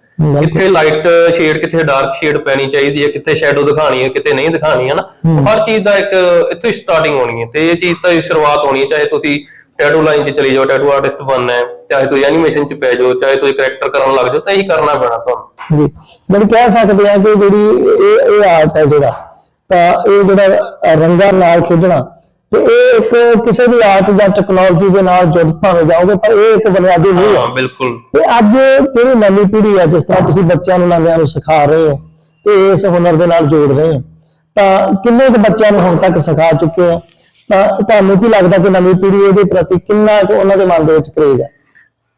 ਕਿੱਥੇ ਲਾਈਟ ਸ਼ੇਡ ਕਿੱਥੇ ਡਾਰਕ ਸ਼ੇਡ ਪੈਣੀ ਚਾਹੀਦੀ ਹੈ ਕਿੱਥੇ ਸ਼ੈਡੋ ਦਿਖਾਣੀ ਹੈ ਕਿਤੇ ਨਹੀਂ ਦਿਖਾਣੀ ਹੈ ਨਾ। ਹਰ ਚੀਜ਼ ਦਾ ਇੱਕ ਇੱਥੋਂ ਹੀ ਸਟਾਰਟਿੰਗ ਹੋਣੀ ਹੈ ਤੇ ਇਹ ਚੀਜ਼ ਤਾਂ ਸ਼ੁਰੂਆਤ ਹੋਣੀ ਹੈ ਚਾਹੇ ਤੁਸੀਂ ਟੈਟੂ ਲਾਈਨ 'ਚ ਚਲੇ ਜਾਓ ਟੈਟੂ ਆਰਟਿਸਟ ਬਣਨਾ ਹੈ ਚਾਹੇ ਤੁਸੀਂ ਐਨੀਮੇਸ਼ਨ 'ਚ ਪੈ ਜਾਓ ਚਾਹੇ ਤੁਸੀਂ ਕਰੈਕਟਰ ਕਰਨ ਲੱਗ ਜਾਓ ਤਾਂ ਇਹੀ ਕਰਨਾ ਪੈਣਾ ਤੁਹਾਨੂੰ। ਜੀ ਮੈਨੂੰ ਕਹਿ ਸਕਦੇ ਆ ਕਿ ਜਿਹੜੀ ਇਹ ਇਹ ਆਰਟ ਹੈ ਜਿਹੜਾ ਤਾਂ ਇਹ ਜਿਹੜਾ ਰੰਗਾਂ ਨਾਲ ਖੇਡਣਾ ਤੇ ਇਹ ਇੱਕ ਕਿਸੇ ਵੀ ਆਰਟ ਜਾਂ ਟੈਕਨੋਲੋਜੀ ਦੇ ਨਾਲ ਜੁੜ ਭਾਵੇਂ ਜਾਓਗੇ ਪਰ ਇਹ ਇੱਕ ਬੁਨਿਆਦੀ ਨਹੀਂ ਹੈ। ਹਾਂ ਬਿਲਕੁਲ। ਤੇ ਅੱਜ ਜਿਹੜੀ ਨਵੀਂ ਪੀੜ੍ਹੀ ਹੈ ਜਿਸ ਤਰ੍ਹਾਂ ਤੁਸੀਂ ਬੱਚਿਆਂ ਨੂੰ ਨਵਿਆਂ ਨੂੰ ਸਿਖਾ ਰਹੇ ਹੋ ਤੇ ਇਸ ਹੁਨਰ ਦੇ ਨਾਲ ਜੋੜ ਰਹੇ ਹੋ ਤਾਂ ਕਿੰਨੇ ਕੁ ਬੱਚਿਆਂ ਨੂੰ ਹੁਣ ਤੱਕ ਸਿਖਾ ਚੁੱਕੇ ਹੋ? ਤਾਂ ਤੁਹਾਨੂੰ ਕੀ ਲੱਗਦਾ ਕਿ ਨਵੀਂ ਪੀੜ੍ਹੀ ਇਹਦੇ ਪ੍ਰਤੀ ਕਿੰਨਾ ਕੁ ਉਹਨਾਂ ਦੇ ਮਨ ਦੇ ਵਿੱਚ ਕਰੇਜ ਹੈ?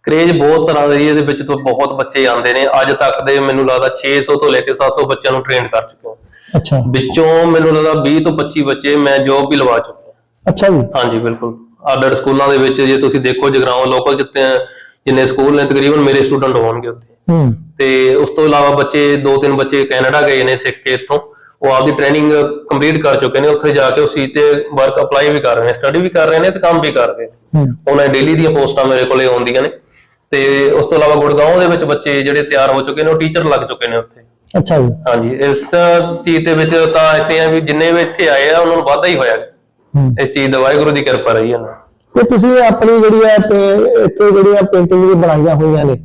ਕ੍ਰੇਜ ਬਹੁਤ ਤਰ੍ਹਾਂ ਦੇ ਇਹਦੇ ਵਿੱਚ ਤੋਂ ਬਹੁਤ ਬੱਚੇ ਆਉਂਦੇ ਨੇ। ਅੱਜ ਤੱਕ ਦੇ ਮੈਨੂੰ ਲੱਗਦਾ 600 ਤੋਂ ਲੈ ਕੇ 700 ਬੱਚਿਆਂ ਨੂੰ ਟ੍ਰੇਨ ਕਰ ਚੁੱਕੇ ਹਾਂ। ਅੱਛਾ। ਵਿੱਚੋਂ ਮੈਨੂੰ ਲੱਗਦਾ 20 ਤੋਂ 25 ਬੱਚੇ ਮੈਂ ਜੋਬ ਵੀ ਲਵਾ ਚੁੱਕਿਆ ਅੱਛਾ ਜੀ। ਹਾਂਜੀ ਬਿਲਕੁਲ। ਆਡਰ ਸਕੂਲਾਂ ਦੇ ਵਿੱਚ ਜੇ ਤੁਸੀਂ ਦੇਖੋ ਜਗਰਾਉਂ ਲੋਕਲ ਜਿੱਤੇ ਜਿੰਨੇ ਸਕੂਲ ਨੇ ਤਕਰੀਬਨ ਮੇਰੇ ਸਟੂਡੈਂਟ ਹੋਣਗੇ ਉੱਥੇ। ਹੂੰ। ਤੇ ਉਸ ਤੋਂ ਇਲਾਵਾ ਬੱਚੇ ਦੋ ਤਿੰਨ ਬੱਚੇ ਕੈਨੇਡਾ ਗਏ ਨੇ ਸਿੱਖ ਕੇ ਇੱਥੋਂ। ਉਹ ਆਪਦੀ ਟ੍ਰੇਨਿੰਗ ਕੰਪਲੀਟ ਕਰ ਚੁੱਕੇ ਨੇ। ਉੱਥੇ ਜਾ ਕੇ ਉਹ ਸੀ ਤੇ ਵਰਕ ਅਪਲਾਈ ਵੀ ਕਰ ਰਹੇ ਨੇ ਸਟੱਡੀ ਵੀ ਕਰ ਰਹੇ ਨੇ ਤੇ ਕੰਮ ਵੀ ਕਰ ਰਹੇ ਨੇ। ਉਹਨਾਂ ਦੀ ਡੇਲੀ ਦੀਆਂ ਪੋਸਟਾਂ ਮੇਰੇ ਕੋਲੇ ਆਉਂਦੀਆਂ ਨੇ। ਤੇ ਉਸ ਤੋਂ ਇਲਾਵਾ ਗੁੜਗਾਉਂ ਦੇ ਵਿੱਚ ਬੱਚੇ ਜਿਹੜੇ ਤਿਆਰ ਹੋ ਚੁੱਕੇ ਨੇ ਉਹ ਟੀਚਰ ਲੱਗ ਚੁੱਕੇ ਨੇ ਉੱਥੇ। ਅੱਛਾ ਜੀ। ਹਾਂਜੀ ਇਸ ਚੀਜ਼ ਦੇ ਵਿੱਚ ਤਾਂ ਇੱਥੇ ਆ ਵੀ ਜਿੰਨੇ ਵੀ ਇੱਥੇ ਆਏ ਆ ਉਹਨਾਂ ਨੂੰ ਵਾਧਾ ਹੀ ਹੋਇਆ। ਹੂੰ। ਇਸ ਚੀਜ਼ ਦਾ ਵਾਹਿਗੁਰੂ ਦੀ ਕਿਰਪਾ ਰਹੀ ਹੈ ਨਾ। ਤੇ ਤੁਸੀਂ ਆਪਣੀ ਜਿਹੜੀ ਹੈ ਤੇ ਇੱਥੇ ਜਿਹੜੀਆਂ ਪੇਂਟਿੰਗ ਵੀ ਬਣਾਈਆਂ ਹੋਈਆਂ ਨੇ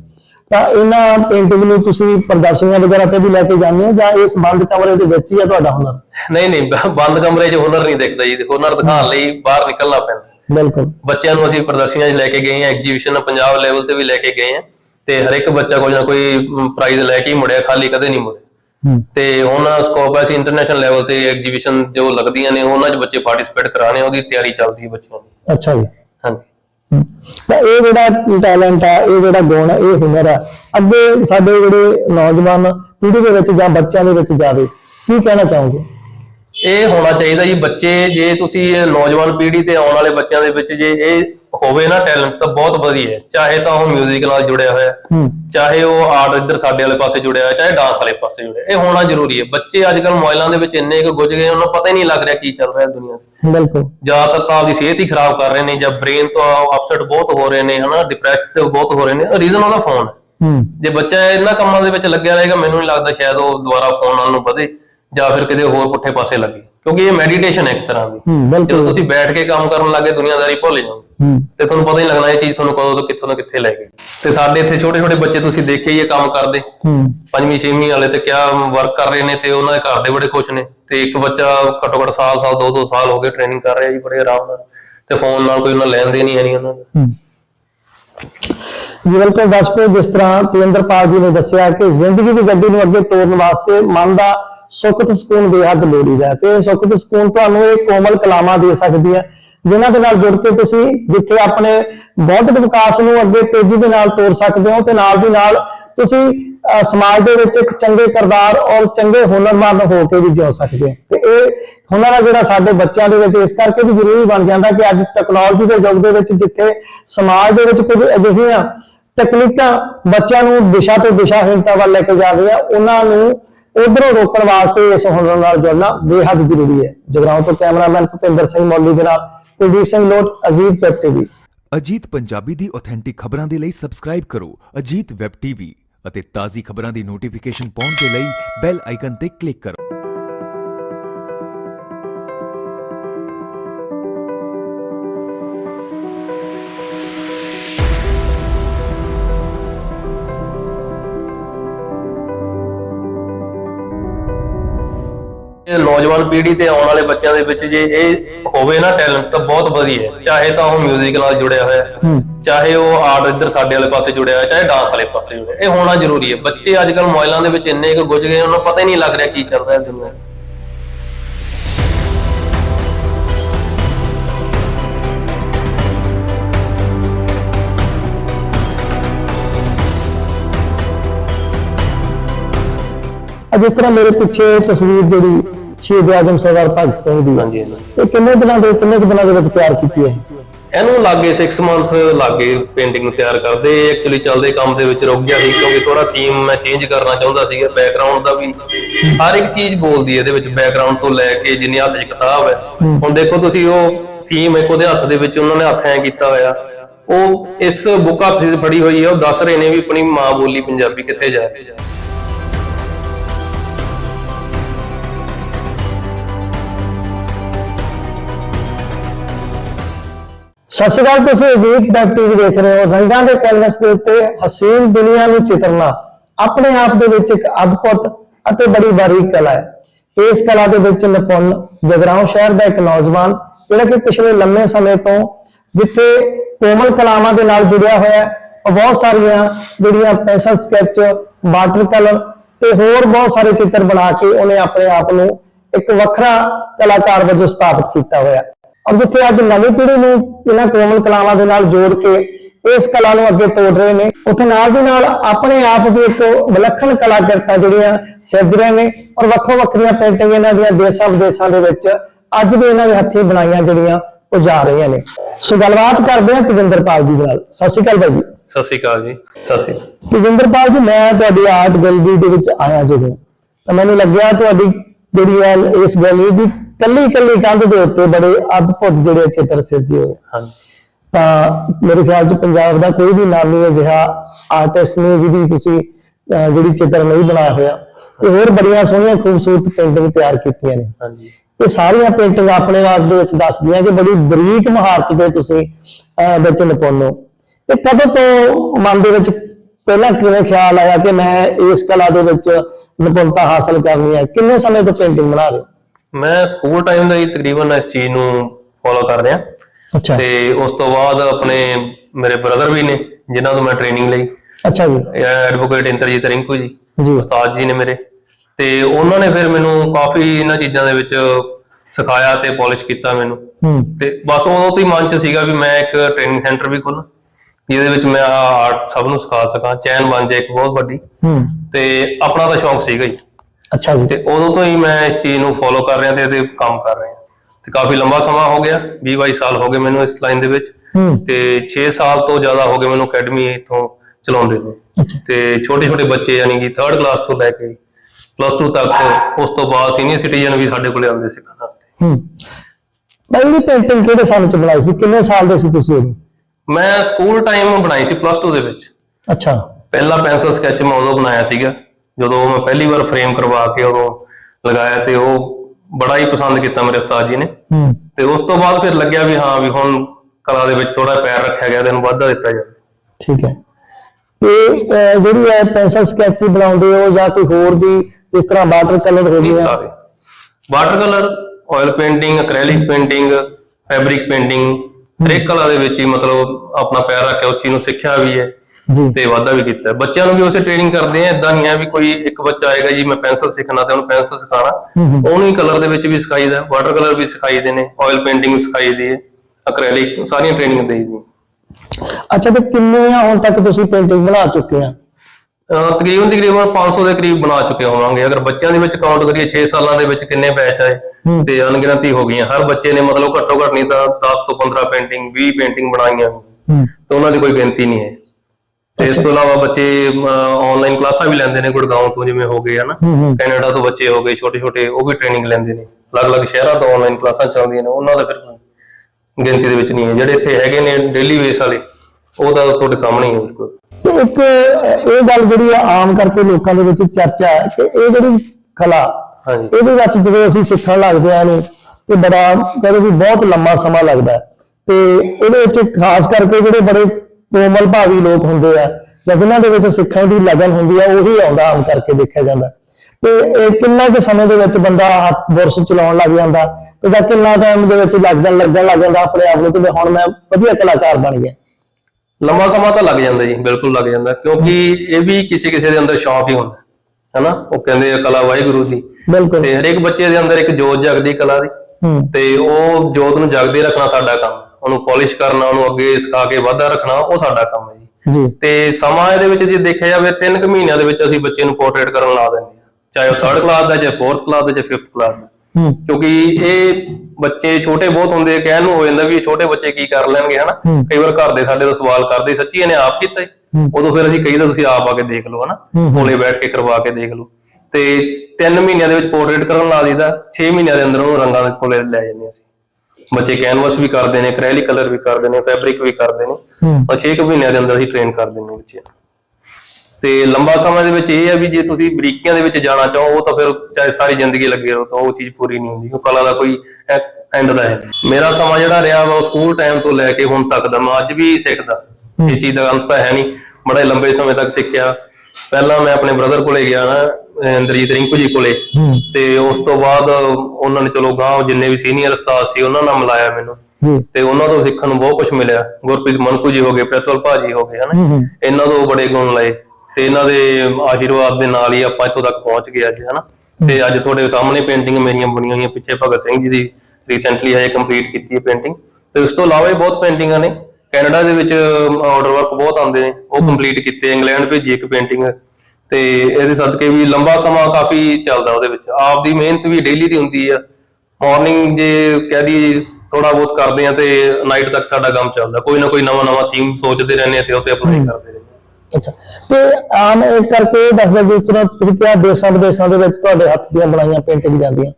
ਤਾਂ ਇਹਨਾਂ ਪੇਂਟਿੰਗ ਨੂੰ ਤੁਸੀਂ ਪ੍ਰਦਰਸ਼ਨੀਆਂ ਵਗੈਰਾ ਤੇ ਵੀ ਲੈ ਕੇ ਜਾਂਦੇ ਹੋ ਜਾਂ ਇਸ ਬੰਦ ਕਮਰੇ ਦੇ ਵਿੱਚ ਹੀ ਹੈ ਤੁਹਾਡਾ ਹੁਨਰ? ਨਹੀਂ ਨਹੀਂ ਬੰਦ ਕਮਰੇ 'ਚ ਹੁਨਰ ਨਹੀਂ ਦਿਖਦਾ ਜੀ। ਹੁਨਰ ਦਿਖਾਉਣ ਲਈ ਬਾਹਰ ਨਿਕਲਣਾ ਪੈਂਦਾ। ਬਿਲਕੁਲ। ਬੱਚਿਆਂ ਨੂੰ ਅਸੀਂ ਪ੍ਰਦਰਸ਼ਨੀਆਂ 'ਚ ਲੈ ਕੇ ਗਏ ਹਾਂ ਐਗਜੀਬਿਸ਼ਨ ਪੰਜਾਬ ਲੈਵਲ ਤੇ ਵੀ ਲੈ ਕੇ ਗਏ ਹਾਂ ਤੇ ਹਰ ਇੱਕ ਬੱਚਾ ਕੋਈ ਨਾ ਕੋਈ ਪ੍ਰਾਈਜ਼ ਲੈ ਕੇ ਹੀ ਮੁੜਿਆ ਖਾਲੀ ਕਦੇ ਨਹੀਂ ਮੁੜਿਆ। ਤੇ ਹੁਣ ਸਕੋਪ ਹੈ ਅਸੀਂ ਇੰਟਰਨੈਸ਼ਨਲ ਲੈਵਲ ਤੇ ਐਗਜੀਬਿਸ਼ਨ ਜੋ ਲੱਗਦੀਆਂ ਨੇ ਉਹਨਾਂ 'ਚ ਬੱਚੇ ਪਾਰਟਿਸਿਪੇਟ ਕਰਾਣੇ ਉਹਦੀ ਤਿਆਰੀ ਚੱਲਦੀ ਹੈ ਬੱਚਿਆਂ ਦੀ। ਅੱਛਾ ਜੀ। ਹਾਂਜੀ। ਤਾਂ ਇਹ ਜਿਹੜਾ ਟੈਲੈਂਟ ਆ ਇਹ ਜਿਹੜਾ ਗੁਣ ਇਹ ਹੁਨਰ ਆ ਅੱਗੇ ਸਾਡੇ ਜਿਹੜੇ ਨੌਜਵਾਨ ਪੀੜ੍ਹੀ ਦੇ ਵਿੱਚ ਜਾਂ ਬੱਚਿਆਂ ਦੇ ਵਿੱਚ ਜਾਵੇ ਕੀ ਕਹਿਣਾ ਚਾਹੋਗੇ? ਇਹ ਹੋਣਾ ਚਾਹੀਦਾ ਜੀ ਬੱਚੇ ਜੇ ਤੁਸੀਂ ਨੌਜਵਾਨ ਪੀੜ੍ਹੀ ਤੇ ਆਉਣ ਵਾਲੇ ਬੱਚਿਆਂ ਦੇ ਵਿੱਚ ਜੇ ਇਹ ਹੋਵੇ ਨਾ ਟੈਲੈਂਟ ਤਾਂ ਬਹੁਤ ਵਧੀਆ ਹੈ। ਚਾਹੇ ਤਾਂ ਉਹ 뮤직 ਨਾਲ ਜੁੜਿਆ ਹੋਇਆ ਚਾਹੇ ਉਹ ਆਰਟ ਇੱਧਰ ਸਾਡੇ ਵਾਲੇ ਪਾਸੇ ਜੁੜਿਆ ਹੋਇਆ ਚਾਹੇ ਡਾਂਸ ਵਾਲੇ ਪਾਸੇ ਜੁੜਿਆ ਇਹ ਹੋਣਾ ਜ਼ਰੂਰੀ ਹੈ। ਬੱਚੇ ਅੱਜ ਕੱਲ੍ਹ ਮੋਬਾਈਲਾਂ ਦੇ ਵਿੱਚ ਇੰਨੇ ਕੁ ਗੁੱਜ ਗਏ ਉਹਨਾਂ ਨੂੰ ਪਤਾ ਹੀ ਨਹੀਂ ਲੱਗ ਰਿਹਾ ਕੀ ਚੱਲ ਰਿਹਾ ਦੁਨੀਆ 'ਚ ਬਿਲਕੁਲ। ਜ਼ਿਆਦਾਤਰ ਤਾਂ ਆਪਦੀ ਸਿਹਤ ਹੀ ਖਰਾਬ ਕਰ ਰਹੇ ਨੇ ਜਾਂ ਬ੍ਰੇਨ ਤੋਂ ਅਪਸੈਟ ਬਹੁਤ ਹੋ ਰਹੇ ਨੇ ਹਨਾ ਡਿਪਰੈਸ ਤੇ ਬਹੁਤ ਹੋ ਰਹੇ ਨੇ ਰੀਜ਼ਨ ਉਹਦਾ ਫੋਨ ਹੂੰ। ਜੇ ਬੱਚਾ ਇਹਨਾਂ ਕੰਮਾਂ ਦੇ ਵਿੱਚ ਲੱਗਿਆ ਰਹੇਗਾ ਮੈਨੂੰ ਨਹੀਂ ਲੱਗਦਾ ਸ਼ਾਇਦ ਉਹ ਦੁਬਾਰਾ ਫੋਨ ਨਾਲ ਨੂੰ ਵਧੇ। ਜਾਂ ਫਿਰ ਕਿਤੇ ਹੋਰ ਪੁੱਠੇ ਪਾਸੇ ਲੱਗੇ। ਕਿਉਂਕਿ ਇਹ ਮੈਡੀਟੇਸ਼ਨ ਹੈ ਇੱਕ ਤਰ੍ਹਾਂ ਦੀ। ਹੂੰ ਜਦੋਂ ਬਿਲਕੁਲ ਤੁਸੀਂ ਬੈਠ ਕੇ ਕੰਮ ਕਰਨ ਲੱਗੇ ਦੁਨੀਆਦਾਰੀ ਭੁੱਲ ਜਾਓਗੇ ਹੂੰ। ਤੇ ਤੁਹਾਨੂੰ ਪਤਾ ਹੀ ਨਹੀਂ ਲੱਗਣਾ ਇਹ ਚੀਜ਼ ਤੁਹਾਨੂੰ ਕਦੋਂ ਤੋਂ ਕਿੱਥੋਂ ਤੋਂ ਕਿੱਥੇ ਲੈ ਗਈ। ਤੇ ਸਾਡੇ ਇੱਥੇ ਛੋਟੇ ਛੋਟੇ ਬੱਚੇ ਤੁਸੀਂ ਦੇਖੇ ਹੀ ਇਹ ਕੰਮ ਕਰਦੇ। ਹੂੰ। ਪੰਜਵੀਂ ਛੇਵੀਂ ਵਾਲੇ ਤੇ ਕਿਆ ਵਰਕ ਕਰ ਰਹੇ ਨੇ ਤੇ ਉਹਨਾਂ ਦੇ ਘਰ ਦੇ ਬੜੇ ਖੁਸ਼ ਨੇ। ਤੇ ਇੱਕ ਬੱਚਾ ਘੱਟੋ ਘੱਟ ਸਾਲ ਸਾਲ ਦੋ ਦੋ ਸਾਲ ਹੋ ਗਏ ਟ੍ਰੇਨਿੰਗ ਕਰ ਰਿਹਾ ਜੀ ਬੜੇ ਆਰਾਮ ਨਾਲ। ਤੇ ਫੋਨ ਨਾਲ ਕੋਈ ਉਹਨਾਂ ਲੈਣ ਦੇ ਨਹੀਂ ਹੈ ਨਹੀਂ ਉਹਨਾਂ ਦਾ ਹਮ। ਜੀ ਬਿਲਕੁਲ ਦਰਸ਼ਕੋ ਜਿਸ ਤਰ੍ਹਾਂ ਤੇਂਦਰਪਾਲ ਜੀ ਨੇ ਦੱਸਿਆ ਕਿ ਜ਼ਿੰਦਗੀ ਦੀ ਗੱਡੀ ਨੂੰ ਅੱਗੇ ਤੋਰਨ ਵਾਸਤੇ ਮਨ ਦਾ ਸੁੱਖ ਤੇ ਸਕੂਨ ਬੇਹੱਦ ਲੋੜੀਦਾ ਹੈ ਤੇ ਇਹ ਸੁੱਖ ਤੇ ਸਕੂਨ ਤੁਹਾਨੂੰ ਇਹ ਕੋਮਲ ਕਲਾਮਾਂ ਦੇ ਸਕਦੀਆਂ ਹੈ, ਜਿਨ੍ਹਾਂ ਦੇ ਨਾਲ ਜੁੜ ਕੇ ਤੁਸੀਂ ਜਿੱਥੇ ਆਪਣੇ ਬੌਧਿਕ ਵਿਕਾਸ ਨੂੰ ਅੱਗੇ ਤੇਜ਼ੀ ਦੇ ਨਾਲ ਤੋਰ ਸਕਦੇ ਹੋ ਤੇ ਨਾਲ ਦੀ ਨਾਲ ਤੁਸੀਂ ਸਮਾਜ ਦੇ ਵਿੱਚ ਇੱਕ ਚੰਗੇ ਕਿਰਦਾਰ ਔਰ ਚੰਗੇ ਹੁਨਰਮੰਦ ਹੋ ਕੇ ਵੀ ਜਿਉ ਸਕਦੇ ਹੋ। ਤੇ ਇਹ ਹੁਨਰ ਆ ਜਿਹੜਾ ਸਾਡੇ ਬੱਚਿਆਂ ਦੇ ਵਿੱਚ ਇਸ ਕਰਕੇ ਵੀ ਜ਼ਰੂਰੀ ਬਣ ਜਾਂਦਾ ਕਿ ਅੱਜ ਟੈਕਨੋਲੋਜੀ ਦੇ ਯੁੱਗ ਦੇ ਵਿੱਚ ਜਿੱਥੇ ਸਮਾਜ ਦੇ ਵਿੱਚ ਕੁਝ ਅਜਿਹੀਆਂ ਤਕਨੀਕਾਂ ਬੱਚਿਆਂ ਨੂੰ ਦਿਸ਼ਾ ਤੋਂ ਦਿਸ਼ਾਹੀਨਤਾ ਵੱਲ ਲੈ ਕੇ ਜਾ ਰਹੀਆਂ, ਉਹਨਾਂ ਨੂੰ ਉਧਰੋਂ ਰੋਕਣ ਵਾਸਤੇ ਇਸ ਹੁਨਰ ਨਾਲ ਜੁੜਨਾ ਬੇहद ਜ਼ਰੂਰੀ ਹੈ। ਜਗਰਾਉਂ ਤੋਂ ਕੈਮਰਾਮੈਨ ਭੁਪਿੰਦਰ ਸਿੰਘ ਮੌਲੀ ਦੇ ਨਾਲ ਕੁਲਦੀਪ ਸਿੰਘ ਲੋਟ, ਅਜੀਤ ਵੈਬ ਟੀਵੀ। ਅਜੀਤ ਪੰਜਾਬੀ ਦੀ ਆਥੈਂਟਿਕ ਖਬਰਾਂ ਦੇ ਲਈ ਸਬਸਕ੍ਰਾਈਬ ਕਰੋ ਅਜੀਤ ਵੈਬ ਟੀਵੀ ਅਤੇ ਤਾਜ਼ੀ ਖਬਰਾਂ ਦੀ ਨੋਟੀਫਿਕੇਸ਼ਨ ਪਾਉਣ ਦੇ ਲਈ ਬੈਲ ਆਈਕਨ ਤੇ ਕਲਿੱਕ ਕਰੋ। ਨੌਜਵਾਨ ਪੀੜ੍ਹੀ ਤੇ ਆਉਣ ਵਾਲੇ ਬੱਚਿਆਂ ਦੇ ਵਿੱਚ ਜੇ ਇਹ ਹੋਵੇ ਨਾ ਟੈਲੈਂਟ ਤਾਂ ਬਹੁਤ ਵਧੀਆ ਹੈ। ਚਾਹੇ ਤਾਂ ਉਹ 뮤직 ਨਾਲ ਜੁੜਿਆ ਹੋਇਆ ਹੈ ਚਾਹੇ ਉਹ ਆਰਟ ਇੱਧਰ ਸਾਡੇ ਵਾਲੇ ਪਾਸੇ ਜੁੜਿਆ ਹੋਇਆ ਚਾਹੇ ਡਾਂਸ ਵਾਲੇ ਪਾਸੇ ਜੁੜਿਆ ਇਹ ਹੋਣਾ ਜ਼ਰੂਰੀ ਹੈ। ਬੱਚੇ ਅੱਜ ਕੱਲ੍ਹ ਮੋਬਾਈਲਾਂ ਦੇ ਵਿੱਚ ਇੰਨੇ ਕੁ ਗੁੱਜ ਗਏ ਉਹਨਾਂ ਨੂੰ ਪਤਾ ਹੀ ਨਹੀਂ ਲੱਗ ਰਿਹਾ ਕੀ ਚੱਲ ਰਿਹਾ ਦੁਨੀਆ ਅੱਜ ਤਰ੍ਹਾਂ ਮੇਰੇ ਪਿੱਛੇ ਤਸਵੀਰ ਜਿਹੜੀ ਸ਼ਹੀਦ ਆਜਮ ਸਰਦਾਰ ਭਗਤ ਸਿੰਘ ਦੀ। ਹਾਂਜੀ ਇਹ ਕਿੰਨੇ ਦਿਨਾਂ ਦੇ ਕਿੰਨੇ ਦਿਨਾਂ ਦੇ ਵਿੱਚ ਤਿਆਰ ਕੀਤੀ ਹੈ? ਇਹਨੂੰ ਲੱਗੇ 6 ਮੰਥ ਲੱਗੇ ਪੇਂਟਿੰਗ ਨੂੰ ਤਿਆਰ ਕਰਦੇ। ਐਕਚੁਅਲੀ ਚੱਲਦੇ ਕੰਮ ਦੇ ਵਿੱਚ ਰੁਕ ਗਿਆ ਸੀ ਕਿਉਂਕਿ ਥੋੜਾ ਥੀਮ ਮੈਂ ਚੇਂਜ ਕਰਨਾ ਚਾਹੁੰਦਾ ਸੀਗਾ। ਬੈਕਗ੍ਰਾਉਂਡ ਦਾ ਵੀ ਹਰ ਇੱਕ ਚੀਜ਼ ਬੋਲਦੀ ਹੈ ਇਹਦੇ ਵਿੱਚ। ਬੈਕਗ੍ਰਾਉਂਡ ਤੋਂ ਲੈ ਕੇ ਜਿੰਨੀ ਹੱਥ 'ਚ ਕਿਤਾਬ ਹੈ। ਹੁਣ ਦੇਖੋ ਤੁਸੀਂ ਉਹ ਥੀਮ ਇੱਕ ਉਹਦੇ ਹੱਥ ਦੇ ਵਿੱਚ ਉਹਨਾਂ ਨੇ ਹੱਥ ਐ ਕੀਤਾ ਹੋਇਆ। ਉਹ ਇਸ ਬੁੱਕ ਹੱਥ 'ਚ ਫੜੀ ਹੋਈ ਹੈ। ਉਹ ਦੱਸ ਰਹੇ ਨੇ ਵੀ ਆਪਣੀ ਮਾਂ ਬੋਲੀ ਪੰਜਾਬੀ ਕਿੱਥੇ ਜਾ ਰਹੀ ਹੈ। ਸਤਿ ਸ਼੍ਰੀ ਅਕਾਲ, ਤੁਸੀਂ ਅਜੀਤ ਵੈਬ ਟੀਵੀ ਦੇਖ ਰਹੇ ਹੋ। ਰੰਗਾਂ ਦੇ ਕੈਨਵਸ ਦੇ ਉੱਤੇ ਹਸੀਨ ਦੁਨੀਆ ਨੂੰ ਚਿਤਰਨਾ, ਆਪਣੇ ਆਪ ਦੇ ਵਿੱਚ ਇੱਕ ਅਦਭੁਤ ਅਤੇ ਬੜੀ ਬਾਰੀਕ ਕਲਾ ਹੈ। ਇਸ ਕਲਾ ਦੇ ਵਿੱਚ ਨਿਪੁੰਨ ਜਗਰਾਉਂ ਸ਼ਹਿਰ ਦਾ ਇੱਕ ਨੌਜਵਾਨ, ਜਿਹੜਾ ਕਿ ਪਿਛਲੇ ਲੰਮੇ ਸਮੇਂ ਤੋਂ ਜਿੱਥੇ ਕੋਮਲ ਕਲਾਵਾਂ ਦੇ ਨਾਲ ਜੁੜਿਆ ਹੋਇਆ ਹੈ, ਬਹੁਤ ਸਾਰੀਆਂ ਜਿਹੜੀਆਂ ਪੈਨਸਲ ਸਕੈਚ ਵਾਟਰ ਕਲਰ ਤੇ ਹੋਰ ਬਹੁਤ ਸਾਰੇ ਚਿੱਤਰ ਬਣਾ ਕੇ ਉਹਨੇ ਆਪਣੇ ਆਪ ਨੂੰ ਇੱਕ ਵੱਖਰਾ ਕਲਾਕਾਰ ਵਜੋਂ ਸਥਾਪਿਤ ਕੀਤਾ ਹੋਇਆ ਔਰ ਜਿੱਥੇ ਅੱਜ ਨਵੀਂ ਪੀੜ੍ਹੀ ਨੂੰ ਇਹਨਾਂ ਕੋਮਲ ਕਲਾਵਾਂ ਦੇ ਨਾਲ ਜੋੜ ਕੇ ਇਸ ਕਲਾ ਨੂੰ ਅੱਗੇ ਤੋੜ ਰਹੇ ਨੇ ਉੱਥੇ ਨਾਲ ਦੀ ਨਾਲ ਆਪਣੇ ਆਪ ਦੀ ਇੱਕ ਵਿਲੱਖਣ ਕਲਾਕਾਰਤਾ ਜਿਹੜੀਆਂ ਸਿਰਜ ਰਹੇ ਨੇ ਔਰ ਵੱਖੋ ਵੱਖਰੀਆਂ ਪੇਂਟਿੰਗ ਇਹਨਾਂ ਦੀਆਂ ਦੇਸ਼ਾਂ ਵਿਦੇਸ਼ਾਂ ਦੇ ਵਿੱਚ ਅੱਜ ਵੀ ਇਹਨਾਂ ਦੇ ਹੱਥੀਂ ਬਣਾਈਆਂ ਜਿਹੜੀਆਂ ਉਹ ਜਾ ਰਹੀਆਂ ਨੇ। ਸੋ ਗੱਲਬਾਤ ਕਰਦੇ ਹਾਂ ਤੇਜਿੰਦਰਪਾਲ ਜੀ ਨਾਲ। ਸਤਿ ਸ਼੍ਰੀ ਅਕਾਲ ਭਾਈ ਜੀ। ਸਤਿ ਸ਼੍ਰੀ ਅਕਾਲ ਜੀ ਸਤਿ ਸ਼੍ਰੀ ਅਕਾਲ। ਤੇਜਿੰਦਰਪਾਲ ਜੀ ਮੈਂ ਤੁਹਾਡੀ ਆਰਟ ਗੈਲਰੀ ਦੇ ਵਿੱਚ ਆਇਆ ਜਦੋਂ। ਤਾਂ ਮੈਨੂੰ ਲੱਗਿਆ ਤੁਹਾਡੀ ਜਿਹੜੀ ਇਸ ਗੈਲਰੀ ਦੀ ਕੱਲੀ ਕੱਲੀ ਕੰਧ ਦੇ ਉੱਤੇ ਬੜੇ ਅਦਭੁਤ ਜਿਹੜੇ ਚਿੱਤਰ ਸਿਰਜੇ ਹੋਏ ਹਾਂਜੀ। ਤਾਂ ਮੇਰੇ ਖਿਆਲ 'ਚ ਪੰਜਾਬ ਦਾ ਕੋਈ ਵੀ ਨਾਮੀ ਅਜਿਹਾ ਆਰਟਿਸਟ ਨਹੀਂ ਜਿਹਦੀ ਤੁਸੀਂ ਜਿਹੜੀ ਚਿੱਤਰ ਨਹੀਂ ਬਣਾਇਆ ਹੋਇਆ। ਤੇ ਹੋਰ ਬੜੀਆਂ ਸੋਹਣੀਆਂ ਖੂਬਸੂਰਤ ਪੇਂਟਿੰਗ ਤਿਆਰ ਕੀਤੀਆਂ ਨੇ। ਹਾਂਜੀ। ਇਹ ਸਾਰੀਆਂ ਪੇਂਟਿੰਗ ਆਪਣੇ ਆਪ ਦੇ ਵਿੱਚ ਦੱਸਦੀਆਂ ਕਿ ਬੜੀ ਬਰੀਕ ਮਹਾਰਤ ਦੇ ਤੁਸੀਂ ਵਿੱਚ ਨਿਪੁੰਨ ਹੋ। ਇਹ ਕਦੋਂ ਤੋਂ ਮਨ ਦੇ ਵਿੱਚ ਪਹਿਲਾਂ ਕਿਵੇਂ ਖਿਆਲ ਆਇਆ ਕਿ ਮੈਂ ਇਸ ਕਲਾ ਦੇ ਵਿੱਚ ਨਿਪੁੰਨਤਾ ਹਾਸਲ ਕਰਨੀ ਹੈ? ਕਿੰਨੇ ਸਮੇਂ ਤੋਂ ਪੇਂਟਿੰਗ ਬਣਾ ਰਹੇ ਹੋ? ਮੈਂ ਸਕੂਲ ਟਾਈਮ ਦਾ ਹੀ ਤਕਰੀਬਨ ਇਸ ਚੀਜ਼ ਨੂੰ ਫੋਲੋ ਕਰ ਰਿਹਾ। ਅੱਛਾ। ਤੇ ਉਸ ਤੋਂ ਬਾਅਦ ਆਪਣੇ ਮੇਰੇ ਬ੍ਰਦਰ ਵੀ ਨੇ ਜਿਨ੍ਹਾਂ ਤੋਂ ਮੈਂ ਟ੍ਰੇਨਿੰਗ ਲਈ। ਅੱਛਾ ਜੀ। ਐਡਵੋਕੇਟ ਇੰਦਰਜੀਤ ਰਿੰਕੂ ਜੀ ਜੀ। ਉਸਤਾਦ ਜੀ ਨੇ ਮੇਰੇ। ਤੇ ਉਹਨਾਂ ਨੇ ਫਿਰ ਮੈਨੂੰ ਕਾਫੀ ਇਹਨਾਂ ਚੀਜ਼ਾਂ ਦੇ ਵਿੱਚ ਸਿਖਾਇਆ ਤੇ ਪਾਲਿਸ਼ ਕੀਤਾ ਮੈਨੂੰ। ਤੇ ਬਸ ਉਦੋਂ ਤੋਂ ਹੀ ਮਨ ਚ ਸੀਗਾ ਵੀ ਮੈਂ ਇੱਕ ਟ੍ਰੇਨਿੰਗ ਸੈਂਟਰ ਵੀ ਖੋਲਾਂ ਜਿਹਦੇ ਵਿੱਚ ਮੈਂ ਆਰਟ ਸਭ ਨੂੰ ਸਿਖਾ ਸਕਾਂ। ਚੈਨ ਬਣ ਜਾਏ ਇੱਕ ਬਹੁਤ ਵੱਡੀ। ਹੂੰ। ਤੇ ਆਪਣਾ ਤਾਂ ਸ਼ੌਂਕ ਸੀਗਾ ਹੀ। ਅੱਛਾ ਜੀ। ਤੇ ਉਦੋਂ ਤੋਂ ਹੀ ਮੈਂ ਇਸ ਚੀਜ਼ ਨੂੰ ਫੋਲੋ ਕਰ ਰਿਹਾ ਤੇ ਇਹਦੇ ਕੰਮ ਕਰ ਰਿਹਾ। ਤੇ ਕਾਫੀ ਲੰਬਾ ਸਮਾਂ ਹੋ ਗਿਆ 20 22 ਸਾਲ ਹੋ ਗਏ ਮੈਨੂੰ ਇਸ ਲਾਈਨ ਦੇ ਵਿੱਚ। ਹੂੰ। ਤੇ 6 ਸਾਲ ਤੋਂ ਜ਼ਿਆਦਾ ਹੋ ਗਏ ਮੈਨੂੰ ਅਕੈਡਮੀ ਇਥੋਂ ਚਲਾਉਂਦੇ ਨੇ। ਤੇ ਛੋਟੇ ਛੋਟੇ ਬੱਚੇ ਯਾਨੀ ਕਿ 3rd ਕਲਾਸ ਤੋਂ ਲੈ ਕੇ ਪਲੱਸ 2 ਤੱਕ ਉਸ ਤੋਂ ਬਾਅਦ ਸੀਨੀਅਰ ਸਿਟੀਜ਼ਨ ਵੀ ਸਾਡੇ ਕੋਲੇ ਆਉਂਦੇ ਸਿੱਖਣ ਵਾਸਤੇ ਹੂੰ। ਪਹਿਲੀ ਪੇਂਟਿੰਗ ਕਿਹੜੇ ਸਾਲ ਚ ਬਣਾਈ ਸੀ? ਕਿੰਨੇ ਸਾਲ ਦੇ ਸੀ ਤੁਸੀਂ ਉਦੋਂ ਮੈਂ ਸਕੂਲ ਟਾਈਮ ਬਣਾਈ ਸੀ ਪਲੱਸ 2 ਦੇ ਵਿੱਚ। ਅੱਛਾ। ਪਹਿਲਾ ਪੈਨਸਲ ਸਕੈਚ ਮੈਂ ਉਦੋਂ ਬਣਾਇਆ ਸੀਗਾ। ਜਦੋਂ ਮੈਂ ਪਹਿਲੀ ਵਾਰ ਫਰੇਮ ਕਰਵਾ ਕੇ ਉਦੋਂ ਲਗਾਇਆ ਤੇ ਉਹ ਬੜਾ ਹੀ ਪਸੰਦ ਕੀਤਾ ਮੇਰੇ ਉਸਤਾਦ ਜੀ ਨੇ। ਤੇ ਉਸ ਤੋਂ ਬਾਅਦ ਫਿਰ ਲੱਗਿਆ ਵੀ ਹਾਂ ਵੀ ਹੁਣ ਕਲਾ ਦੇ ਵਿੱਚ ਥੋੜਾ ਪੈਰ ਰੱਖਿਆ ਗਿਆ ਤੇ ਇਹਨੂੰ ਵਾਧਾ ਦਿੱਤਾ ਜਾਵੇ। ਠੀਕ ਹੈ। ਇਹ ਜਿਹੜੀ ਹੈ ਪੈਨਸਲ ਸਕੈਚ ਬਣਾਉਂਦੇ ਹੋ ਜਾਂ ਕੋਈ ਹੋਰ ਵੀ ਜਿਸ ਤਰ੍ਹਾਂ ਵਾਟਰ ਕਲਰ ਹੋ ਗਿਆ? ਸਾਰੇ। Water colour oil painting acrylic painting fabric painting ਹਰੇਕ ਕਲਾ ਦੇ ਵਿੱਚ ਹੀ ਮਤਲਬ ਆਪਣਾ ਪੈਰ ਰੱਖਿਆ ਉਸ ਚੀਜ਼ ਨੂੰ ਸਿੱਖਿਆ ਵੀ ਹੈ। ਜੀ। ਤੇ ਵਾਧਾ ਵੀ ਕੀਤਾ। ਬੱਚਿਆਂ ਨੂੰ ਵੀ ਉਸੇ ਟ੍ਰੇਨਿੰਗ ਕਰਦੇ ਆ ਇਦਾਂ ਨਹੀਂ ਹੈ ਵੀ ਕੋਈ ਇੱਕ ਬੱਚਾ ਆਏਗਾ ਜੀ ਮੈਂ ਪੈਨਸਲ ਸਿੱਖਣਾ ਤੇ ਉਹਨੂੰ ਪੈਨਸਲ ਸਿਖਾਣਾ। ਉਹਨੂੰ ਹੀ ਕਲਰ ਦੇ ਵਿੱਚ ਵੀ ਸਿਖਾਈਦਾ ਵਾਟਰ ਕਲਰ ਵੀ ਸਿਖਾਈਦੇ ਨੇ ਆਇਲ ਪੇਂਟਿੰਗ ਵੀ ਸਿਖਾਈਦੀ ਹੈ ਐਕ੍ਰੈਲਿਕ ਸਾਰੀਆਂ ਟ੍ਰੇਨਿੰਗ ਦੇਈਦੀ ਅੱਛਾ ਤੇ ਕਿੰਨੀਆਂ ਹੁਣ ਤੱਕ ਤੁਸੀਂ ਪੇਂਟਿੰਗ ਬਣਾ ਚੁੱਕੇ ਆ? ਤਕਰੀਬਨ ਤਕਰੀਬਨ 500 ਦੇ ਕਰੀਬ ਬਣਾ ਚੁੱਕੇ ਹੋਵਾਂਗੇ। ਅਗਰ ਬੱਚਿਆਂ ਦੇ ਵਿੱਚ ਕਾਊਂਟ ਕਰੀਏ 6 ਸਾਲਾਂ ਦੇ ਵਿੱਚ ਕਿੰਨੇ ਬੈਚ ਆਏ। ਤੇ ਅਣਗਿਣਤੀ ਹੋ ਗਈਆਂ। ਹਰ ਬੱਚੇ ਨੇ ਮਤਲਬ ਘੱਟੋ ਘੱਟ ਨਹੀਂ ਤਾਂ 10 ਤੋਂ 15 ਪੇਂਟਿੰਗ 20 ਪੇਂਟਿੰਗ ਬਣਾਈਆਂ। ਤੇ ਉਹਨਾਂ ਦੀ ਕੋਈ ਗਿਣਤੀ ਨਹੀਂ ਹੈ। ਤੇ ਇਸ ਤੋਂ ਇਲਾਵਾ ਬੱਚੇ ਆਨਲਾਈਨ ਕਲਾਸਾਂ ਵੀ ਲੈਂਦੇ ਨੇ ਗੁੜਗਾਉਂ ਤੋਂ ਜਿਵੇਂ ਹੋ ਗਏ ਹਨਾ? ਕੈਨੇਡਾ ਤੋਂ ਬੱਚੇ ਹੋ ਗਏ ਛੋਟੇ ਛੋਟੇ ਉਹ ਵੀ ਟ੍ਰੇਨਿੰਗ ਲੈਂਦੇ ਨੇ। ਅਲੱਗ-ਅਲੱਗ ਸ਼ਹਿਰਾਂ ਤੋਂ ਆਨਲਾਈਨ ਕਲਾਸਾਂ ਚੱਲਦੀਆਂ ਨੇ ਉਹਨਾਂ ਦਾ ਫਿਰ ਗਿਣਤੀ ਦੇ ਵਿੱਚ ਨਹੀਂ ਹੈ। ਜਿਹੜੇ ਇੱਥੇ ਹੈਗੇ ਨੇ ਡੇਲੀ ਬੇਸ ਵਾਲੇ ਉਹ ਤਾਂ ਤੁਹਾਡੇ ਸਾਹਮਣੇ ਹੀ ਹੈ ਬਿਲਕੁਲ। ਤੇ ਇੱਕ ਇਹ ਗੱਲ ਜਿਹੜੀ ਆ ਆਮ ਕਰਕੇ ਲੋਕਾਂ ਦੇ ਵਿੱਚ ਚਰਚਾ ਹੈ ਕਿ ਇਹ ਜਿਹੜੀ ਕਲਾ ਹਾਂਜੀ। ਇਹਦੇ ਵਿੱਚ ਜਦੋਂ ਅਸੀਂ ਸਿੱਖਣ ਲੱਗਦੇ ਆ ਨੇ ਤੇ ਬੜਾ ਕਹਿੰਦੇ ਵੀ ਬਹੁਤ ਲੰਮਾ ਸਮਾਂ ਲੱਗਦਾ ਤੇ ਇਹਦੇ ਵਿੱਚ ਖਾਸ ਕਰਕੇ ਜਿਹੜੇ ਬੜੇ ਕੋਮਲ ਭਾਵੀ ਲੋਕ ਹੁੰਦੇ ਆ ਜਾਂ ਜਿਨ੍ਹਾਂ ਦੇ ਵਿੱਚ ਸਿੱਖਣ ਦੀ ਲਗਨ ਹੁੰਦੀ ਆ ਉਹੀ ਆਉਂਦਾ ਆਮ ਕਰਕੇ ਦੇਖਿਆ ਜਾਂਦਾ। ਤੇ ਇਹ ਕਿੰਨਾ ਕੁ ਸਮੇਂ ਦੇ ਵਿੱਚ ਬੰਦਾ ਹੱਥ ਬੁਰਸ਼ ਚਲਾਉਣ ਲੱਗ ਜਾਂਦਾ ਤੇ ਜਾਂ ਕਿੰਨਾ ਟਾਈਮ ਦੇ ਵਿੱਚ ਲੱਗਣ ਲੱਗਣ ਲੱਗ ਜਾਂਦਾ ਆਪਣੇ ਆਪ ਨੂੰ ਕਿ ਹੁਣ ਮੈਂ ਵਧੀਆ ਕਲਾਕਾਰ ਬਣ ਗਿਆ। ਲੰਮਾ ਸਮਾਂ ਤਾਂ ਲੱਗ ਜਾਂਦਾ ਜੀ ਬਿਲਕੁਲ ਲੱਗ ਜਾਂਦਾ ਕਿਉਂਕਿ ਇਹ ਵੀ ਕਿਸੇ ਕਿਸੇ ਦੇ ਅੰਦਰ ਸ਼ੌਂਕ ਹੀ ਹੁੰਦਾ ਹੈਨਾ? ਉਹ ਕਹਿੰਦੇ ਆ ਕਲਾ ਵਾਹਿਗੁਰੂ ਦੀ। ਬਿਲਕੁਲ। ਤੇ ਹਰੇਕ ਬੱਚੇ ਦੇ ਅੰਦਰ ਇੱਕ ਜੋਤ ਜਗਦੀ ਕਲਾ ਦੀ। ਤੇ ਉਹ ਜੋਤ ਨੂੰ ਜਗਦੇ ਰੱਖਣਾ ਸਾਡਾ ਕੰਮ। ਉਹਨੂੰ ਪਾਲਿਸ਼ ਕਰਨਾ ਉਹਨੂੰ ਅੱਗੇ ਸਿਖਾ ਕੇ ਵਾਧਾ ਰੱਖਣਾ ਉਹ ਸਾਡਾ ਕੰਮ ਹੈ ਜੀ। ਜੀ। ਤੇ ਸਮਾਂ ਇਹਦੇ ਵਿੱਚ ਜੇ ਦੇਖਿਆ ਜਾਵੇ 3 ਕੁ ਮਹੀਨਿਆਂ ਦੇ ਵਿੱਚ ਅਸੀਂ ਬੱਚੇ ਨੂੰ ਪੋਰਟਰੇਟ ਕਰਨ ਲਾ ਦਿੰਦੇ ਹਾਂ। ਚਾਹੇ ਉਹ 3rd ਕਲਾਸ ਦਾ ਚਾਹੇ 4th ਕਲਾਸ ਦਾ ਚਾਹੇ 5th ਕਲਾਸ ਦਾ। ਕਿਉਂਕਿ ਇਹ ਬੱਚੇ ਛੋਟੇ ਬਹੁਤ ਹੁੰਦੇ ਆ, ਕਹਿਣ ਨੂੰ ਹੋ ਜਾਂਦਾ ਵੀ ਛੋਟੇ ਬੱਚੇ ਕੀ ਕਰ ਲੈਣਗੇ ਹਨਾ। ਕਈ ਵਾਰ ਘਰ ਦੇ ਸਾਡੇ ਤੋਂ ਸਵਾਲ ਕਰਦੇ ਸੱਚੀ ਇਹਨੇ ਆਪ ਕੀਤਾ ਹੂੰ। ਜੀ ਉਦੋਂ ਫਿਰ ਅਸੀਂ ਕਹੀਦਾ ਤੁਸੀਂ ਆਪ ਆ ਕੇ ਦੇਖ ਲਓ ਹਨਾ। ਕੋਲੇ ਬੈਠ ਕੇ ਕਰਵਾ ਕੇ ਦੇਖ ਲਓ। ਤੇ 3 ਮਹੀਨਿਆਂ ਦੇ ਵਿੱਚ ਪੋਰਟਰੇਟ ਕਰਨ ਲਾ ਦਈਦਾ 6 ਮਹੀਨਿਆਂ ਦੇ ਅੰਦਰ ਉਹਨੂੰ ਰੰਗਾਂ ਦੇ ਕੋਲੇ ਲੈ ਜਾਂਦੇ ਅਸੀਂ। ਬੱਚੇ ਕੈਨਵਸ ਵੀ ਕਰਦੇ ਨੇ ਐਕ੍ਰੈਲਿਕ ਕਲਰ ਵੀ ਕਰਦੇ ਨੇ ਫੈਬਰਿਕ ਵੀ ਕਰਦੇ ਨੇ। ਔਰ 6 ਮਹੀਨਿਆਂ ਦੇ ਅੰਦਰ ਅਸੀਂ ਟ੍ਰੇਨ ਕਰ ਦਿੰਦੇ ਹਾਂ ਬੱਚੇ। ਤੇ ਲੰਬਾ ਸਮਾਂ ਦੇ ਵਿੱਚ ਇਹ ਹੈ ਵੀ ਜੇ ਤੁਸੀਂ ਬਰੀਕੀਆਂ ਦੇ ਵਿੱਚ ਜਾਣਾ ਚਾਹੋ ਉਹ ਤਾਂ ਫਿਰ ਚਾਹੇ ਸਾਰੀ ਜ਼ਿੰਦਗੀ ਲੱਗੇ ਰਹੋ ਤਾਂ ਉਹ ਚੀਜ਼ ਪੂਰੀ ਨਹੀਂ ਹੁੰਦੀ ਉਹ ਕਲਾ ਦਾ ਕੋਈ ਐਂਡ ਦਾ ਹੈ। ਮੇਰਾ ਸਮਾਂ ਜਿਹੜਾ ਰਿਹਾ ਵਾ ਉਹ ਸਕੂਲ ਟਾਈਮ ਤੋਂ ਲੈ ਕੇ ਹੁਣ ਤੱਕ ਦਾ ਮੈਂ ਅੱਜ ਵੀ ਸਿੱਖਦਾ। ਇਹ ਚੀਜ਼ ਦਾ ਅੰਤ ਤਾਂ ਹੈ ਨਹੀਂ। ਬੜੇ ਲੰਬੇ ਸਮੇਂ ਤੱਕ ਸਿੱਖਿਆ। ਪਹਿਲਾਂ ਮੈਂ ਆਪਣੇ ਬ੍ਰਦਰ ਕੋਲੇ ਗਿਆ ਨਾ ਅਹ ਇੰਦਰਜੀਤ ਰਿੰਕੂ ਜੀ ਕੋਲੇ। ਤੇ ਉਸ ਤੋਂ ਬਾਅਦ ਉਹਨਾਂ ਨੇ ਚਲੋ ਗਾਂਵ ਜਿੰਨੇ ਵੀ ਸੀਨੀਅਰ ਉਸਤਾਦ ਸੀ ਉਹਨਾਂ ਨਾਲ ਮਿਲਾਇਆ ਮੈਨੂੰ। ਤੇ ਉਹਨਾਂ ਤੋਂ ਸਿੱਖਣ ਨੂੰ ਬਹੁਤ ਕੁਝ ਮਿਲਿਆ। ਗੁਰਪ੍ਰੀਤ ਮਨਕੂ ਜੀ ਹੋ ਗਏ ਪ੍ਰਿਤਵਲ ਭਾਜੀ ਹੋ ਗਏ ਹਨਾ। ਇਹਨਾਂ ਤੋਂ ਬੜੇ ਗੁਣ ਲਏ। ਤੇ ਇਹਨਾਂ ਦੇ ਆਸ਼ੀਰਵਾਦ ਦੇ ਨਾਲ ਹੀ ਆਪਾਂ ਇੱਥੋਂ ਤੱਕ ਪਹੁੰਚ ਗਏ ਅੱਜ ਹਨਾ। ਤੇ ਅੱਜ ਤੁਹਾਡੇ ਸਾਹਮਣੇ ਪੇਂਟਿੰਗ ਮੇਰੀਆਂ ਬਣੀਆਂ ਹੋਈਆਂ ਪਿੱਛੇ ਭਗਤ ਸਿੰਘ ਜੀ ਦੀ ਰੀਸੈਂਟਲੀ ਹਜੇ ਕੰਪਲੀਟ ਕੀਤੀ ਹੈ ਪੇਂਟਿੰਗ ਤੇ ਉਸ ਤੋਂ ਇਲਾਵਾ ਵੀ ਬਹੁਤ ਪੇਂਟਿੰਗਾਂ ਨੇ। ਕੈਨੇਡਾ ਦੇ ਵਿੱਚ ਆਰਡਰ ਵਰਕ ਬਹੁਤ ਆਉਂਦੇ ਨੇ। ਉਹ ਕੰਪਲੀਟ ਕੀਤੇ ਇੰਗਲੈਂਡ ਭੇਜੀ ਇੱਕ ਪੇਂਟਿੰਗ ਤੇ ਇਹਦੇ ਸਦਕੇ ਵੀ ਲੰਬਾ ਸਮਾਂ ਕਾਫੀ ਚੱਲਦਾ ਉਹਦੇ ਵਿੱਚ। ਆਪ ਦੀ ਮਿਹਨਤ ਵੀ ਡੇਲੀ ਦੀ ਹੁੰਦੀ ਆ। ਮਾਰਨਿੰਗ ਜੇ ਕਹਿ ਦੀ ਥੋੜਾ ਬਹੁਤ ਕਰਦੇ ਆ ਤੇ ਨਾਈਟ ਤੱਕ ਸਾਡਾ ਕੰਮ ਚੱਲਦਾ। ਕੋਈ ਨਾ ਕੋਈ ਨਵਾਂ ਨਵਾਂ ਥੀਮ ਸੋਚਦੇ ਰਹਿੰਦੇ ਆ ਤੇ ਤੇ ਅਪਲਾਈ ਕਰਦੇ ਰਹਿੰਦੇ ਅੱਛਾ। ਤੇ ਆਮ ਇਹ ਕਰਕੇ ਦੱਸਦਾ ਤਰ੍ਹਾਂ ਤੁਸੀਂ ਕਿਹਾ ਦੇਸ਼ਾਂ ਵਿਦੇਸ਼ਾਂ ਦੇ ਵਿੱਚ ਤੁਹਾਡੇ ਹੱਥ ਦੀਆਂ ਬਣਾਈਆਂ ਪੇਂਟਿੰਗ ਜਾਂਦੀਆਂ।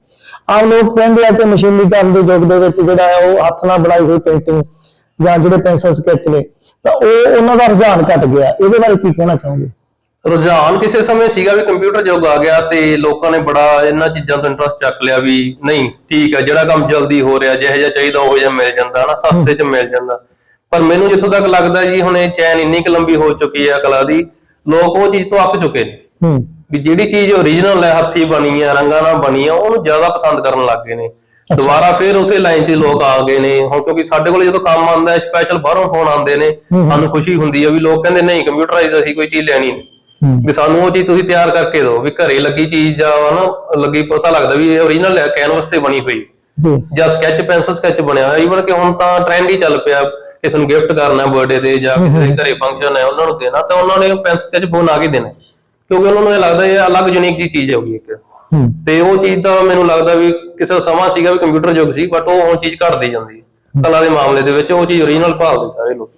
ਆਮ ਲੋਕ ਕਹਿੰਦੇ ਆ ਕਿ ਮਸ਼ੀਨੀਕਰਨ ਦੇ ਯੁੱਗ ਦੇ ਵਿੱਚ ਜਿਹੜਾ ਹੈ ਉਹ ਹੱਥ ਨਾਲ ਬਣਾਈ ਹੋਈ ਪੇਂਟਿੰਗ ਜਾਂ ਜਿਹੜੇ ਪੈਨਸਲ ਸਕੈਚ ਨੇ ਤਾਂ ਉਹ ਉਹਨਾਂ ਦਾ ਰੁਝਾਨ ਘਟ ਗਿਆ। ਇਹਦੇ ਬਾਰੇ ਕੀ ਕਹਿਣਾ ਚਾਹੋਗੇ? ਰੁਝਾਨ ਕਿਸੇ ਸਮੇਂ ਸੀਗਾ ਵੀ ਕੰਪਿਊਟਰ ਯੁੱਗ ਆ ਗਿਆ ਤੇ ਲੋਕਾਂ ਨੇ ਬੜਾ ਇਹਨਾਂ ਚੀਜ਼ਾਂ ਤੋਂ ਇੰਟਰਸਟ ਚੱਕ ਲਿਆ ਵੀ ਨਹੀਂ ਠੀਕ ਹੈ ਜਿਹੜਾ ਕੰਮ ਜਲਦੀ ਹੋ ਰਿਹਾ ਜਿਹੋ ਜਿਹਾ ਚਾਹੀਦਾ ਉਹ ਜਿਹਾ ਮਿਲ ਜਾਂਦਾ ਹਨਾ ਸਸਤੇ 'ਚ ਮਿਲ ਜਾਂਦਾ। ਪਰ ਮੈਨੂੰ ਜਿੱਥੋਂ ਤੱਕ ਲੱਗਦਾ ਜੀ ਹੁਣ ਇਹ ਚੈਨ ਇੰਨੀ ਕੁ ਲੰਬੀ ਹੋ ਚੁੱਕੀ ਹੈ ਕਲਾ ਦੀ ਲੋਕ ਉਹ ਚੀਜ਼ ਤੋਂ ਅੱਕ ਚੁੱਕੇ ਨੇ। ਹੂੰ। ਵੀ ਜਿਹੜੀ ਚੀਜ਼ ਓਰੀਜਨਲ ਹੈ ਹੱਥੀ ਬਣੀ ਹੈ ਰੰਗਾਂ ਨਾਲ ਬਣੀ ਹੈ ਉਹਨੂੰ ਜ਼ਿਆਦਾ ਪਸੰਦ ਕਰਨ ਲੱਗ ਗਏ ਨੇ। ਦੁਬਾਰਾ ਫਿਰ ਉਸੇ ਲਾਈਨ 'ਚ ਲੋਕ ਆ ਗਏ ਨੇ। ਹੁਣ ਕਿਉਂਕਿ ਸਾਡੇ ਕੋਲ ਜਦੋਂ ਕੰਮ ਆਉਂਦਾ ਹੈ ਸਪੈਸ਼ਲ ਬਾਹਰੋਂ ਫੋਨ ਆਉਂਦੇ ਨੇ। ਸਾਨੂੰ ਖੁਸ਼ੀ ਹੁੰਦੀ ਹੈ ਵੀ ਲੋਕ ਕਹਿੰਦੇ ਨਹੀਂ ਕੰਪਿਊਟਰਾਈਜ਼ ਅਸੀਂ ਕੋਈ ਚੀਜ਼ ਲੈਣੀ ਨਹੀਂ। ਵੀ ਸਾਨੂੰ ਉਹ ਚੀਜ਼ ਤੁਸੀਂ ਤਿਆਰ ਕਰਕੇ ਦਿਓ ਵੀ ਘਰੇ ਲੱਗੀ ਚੀਜ਼ ਆ ਹਨਾ ਲੱਗੀ ਪਤਾ ਲੱਗਦਾ ਵੀ ਇਹ ਓਰੀਜਨਲ ਹੈ ਕੈਨਵਸ ਤੇ ਬਣੀ ਹੋਈ। ਜੀ। ਜਾਂ ਸਕੈਚ ਪੈਨਸਲ ਸਕੈਚ ਬਣਿਆ ਹੋਇਆ। ਈਵਨ ਕਿ ਹੁਣ ਤਾਂ ਟ੍ਰੈਂਡ ਹੀ ਚੱਲ ਪਿਆ ਕਿਸੇ ਨੂੰ ਗਿਫਟ ਕਰਨਾ ਬਰਥਡੇ ਤੇ ਜਾਂ ਕਿਸੇ ਦੇ ਘਰੇ ਫੰਕਸ਼ਨ ਹੈ ਉਹਨਾਂ ਨੂੰ ਦੇਣਾ ਤਾਂ ਉਹਨਾਂ ਨੇ ਪੈਨਸਲ ਸਕੈਚ ਬਣਾ ਕੇ ਦੇਣਾ। ਕਿਉਂਕਿ ਉਹਨਾਂ ਨੂੰ ਇਹ ਲੱਗਦਾ ਇਹ ਅਲੱਗ ਯੂਨੀਕ ਜੀ ਚੀਜ਼ ਹੋਗੀ ਇੱਕ। ਤੇ ਉਹ ਚੀਜ਼ ਦਾ ਮੈਨੂੰ ਲੱਗਦਾ ਵੀ ਕਿਸੇ ਸਮਾਂ ਸੀਗਾ ਵੀ ਕੰਪਿਊਟਰ ਯੁੱਗ ਸੀ ਬਟ ਉਹ ਹੁਣ ਚੀਜ਼ ਘਟਦੀ ਜਾਂਦੀ ਹੈ। ਕਲਾ ਦੇ ਮਾਮਲੇ ਦੇ ਵਿੱਚ ਉਹ ਚੀਜ਼ ਓਰੀਜਨਲ ਭਾਲਦੇ ਸਾਰੇ ਲੋਕ।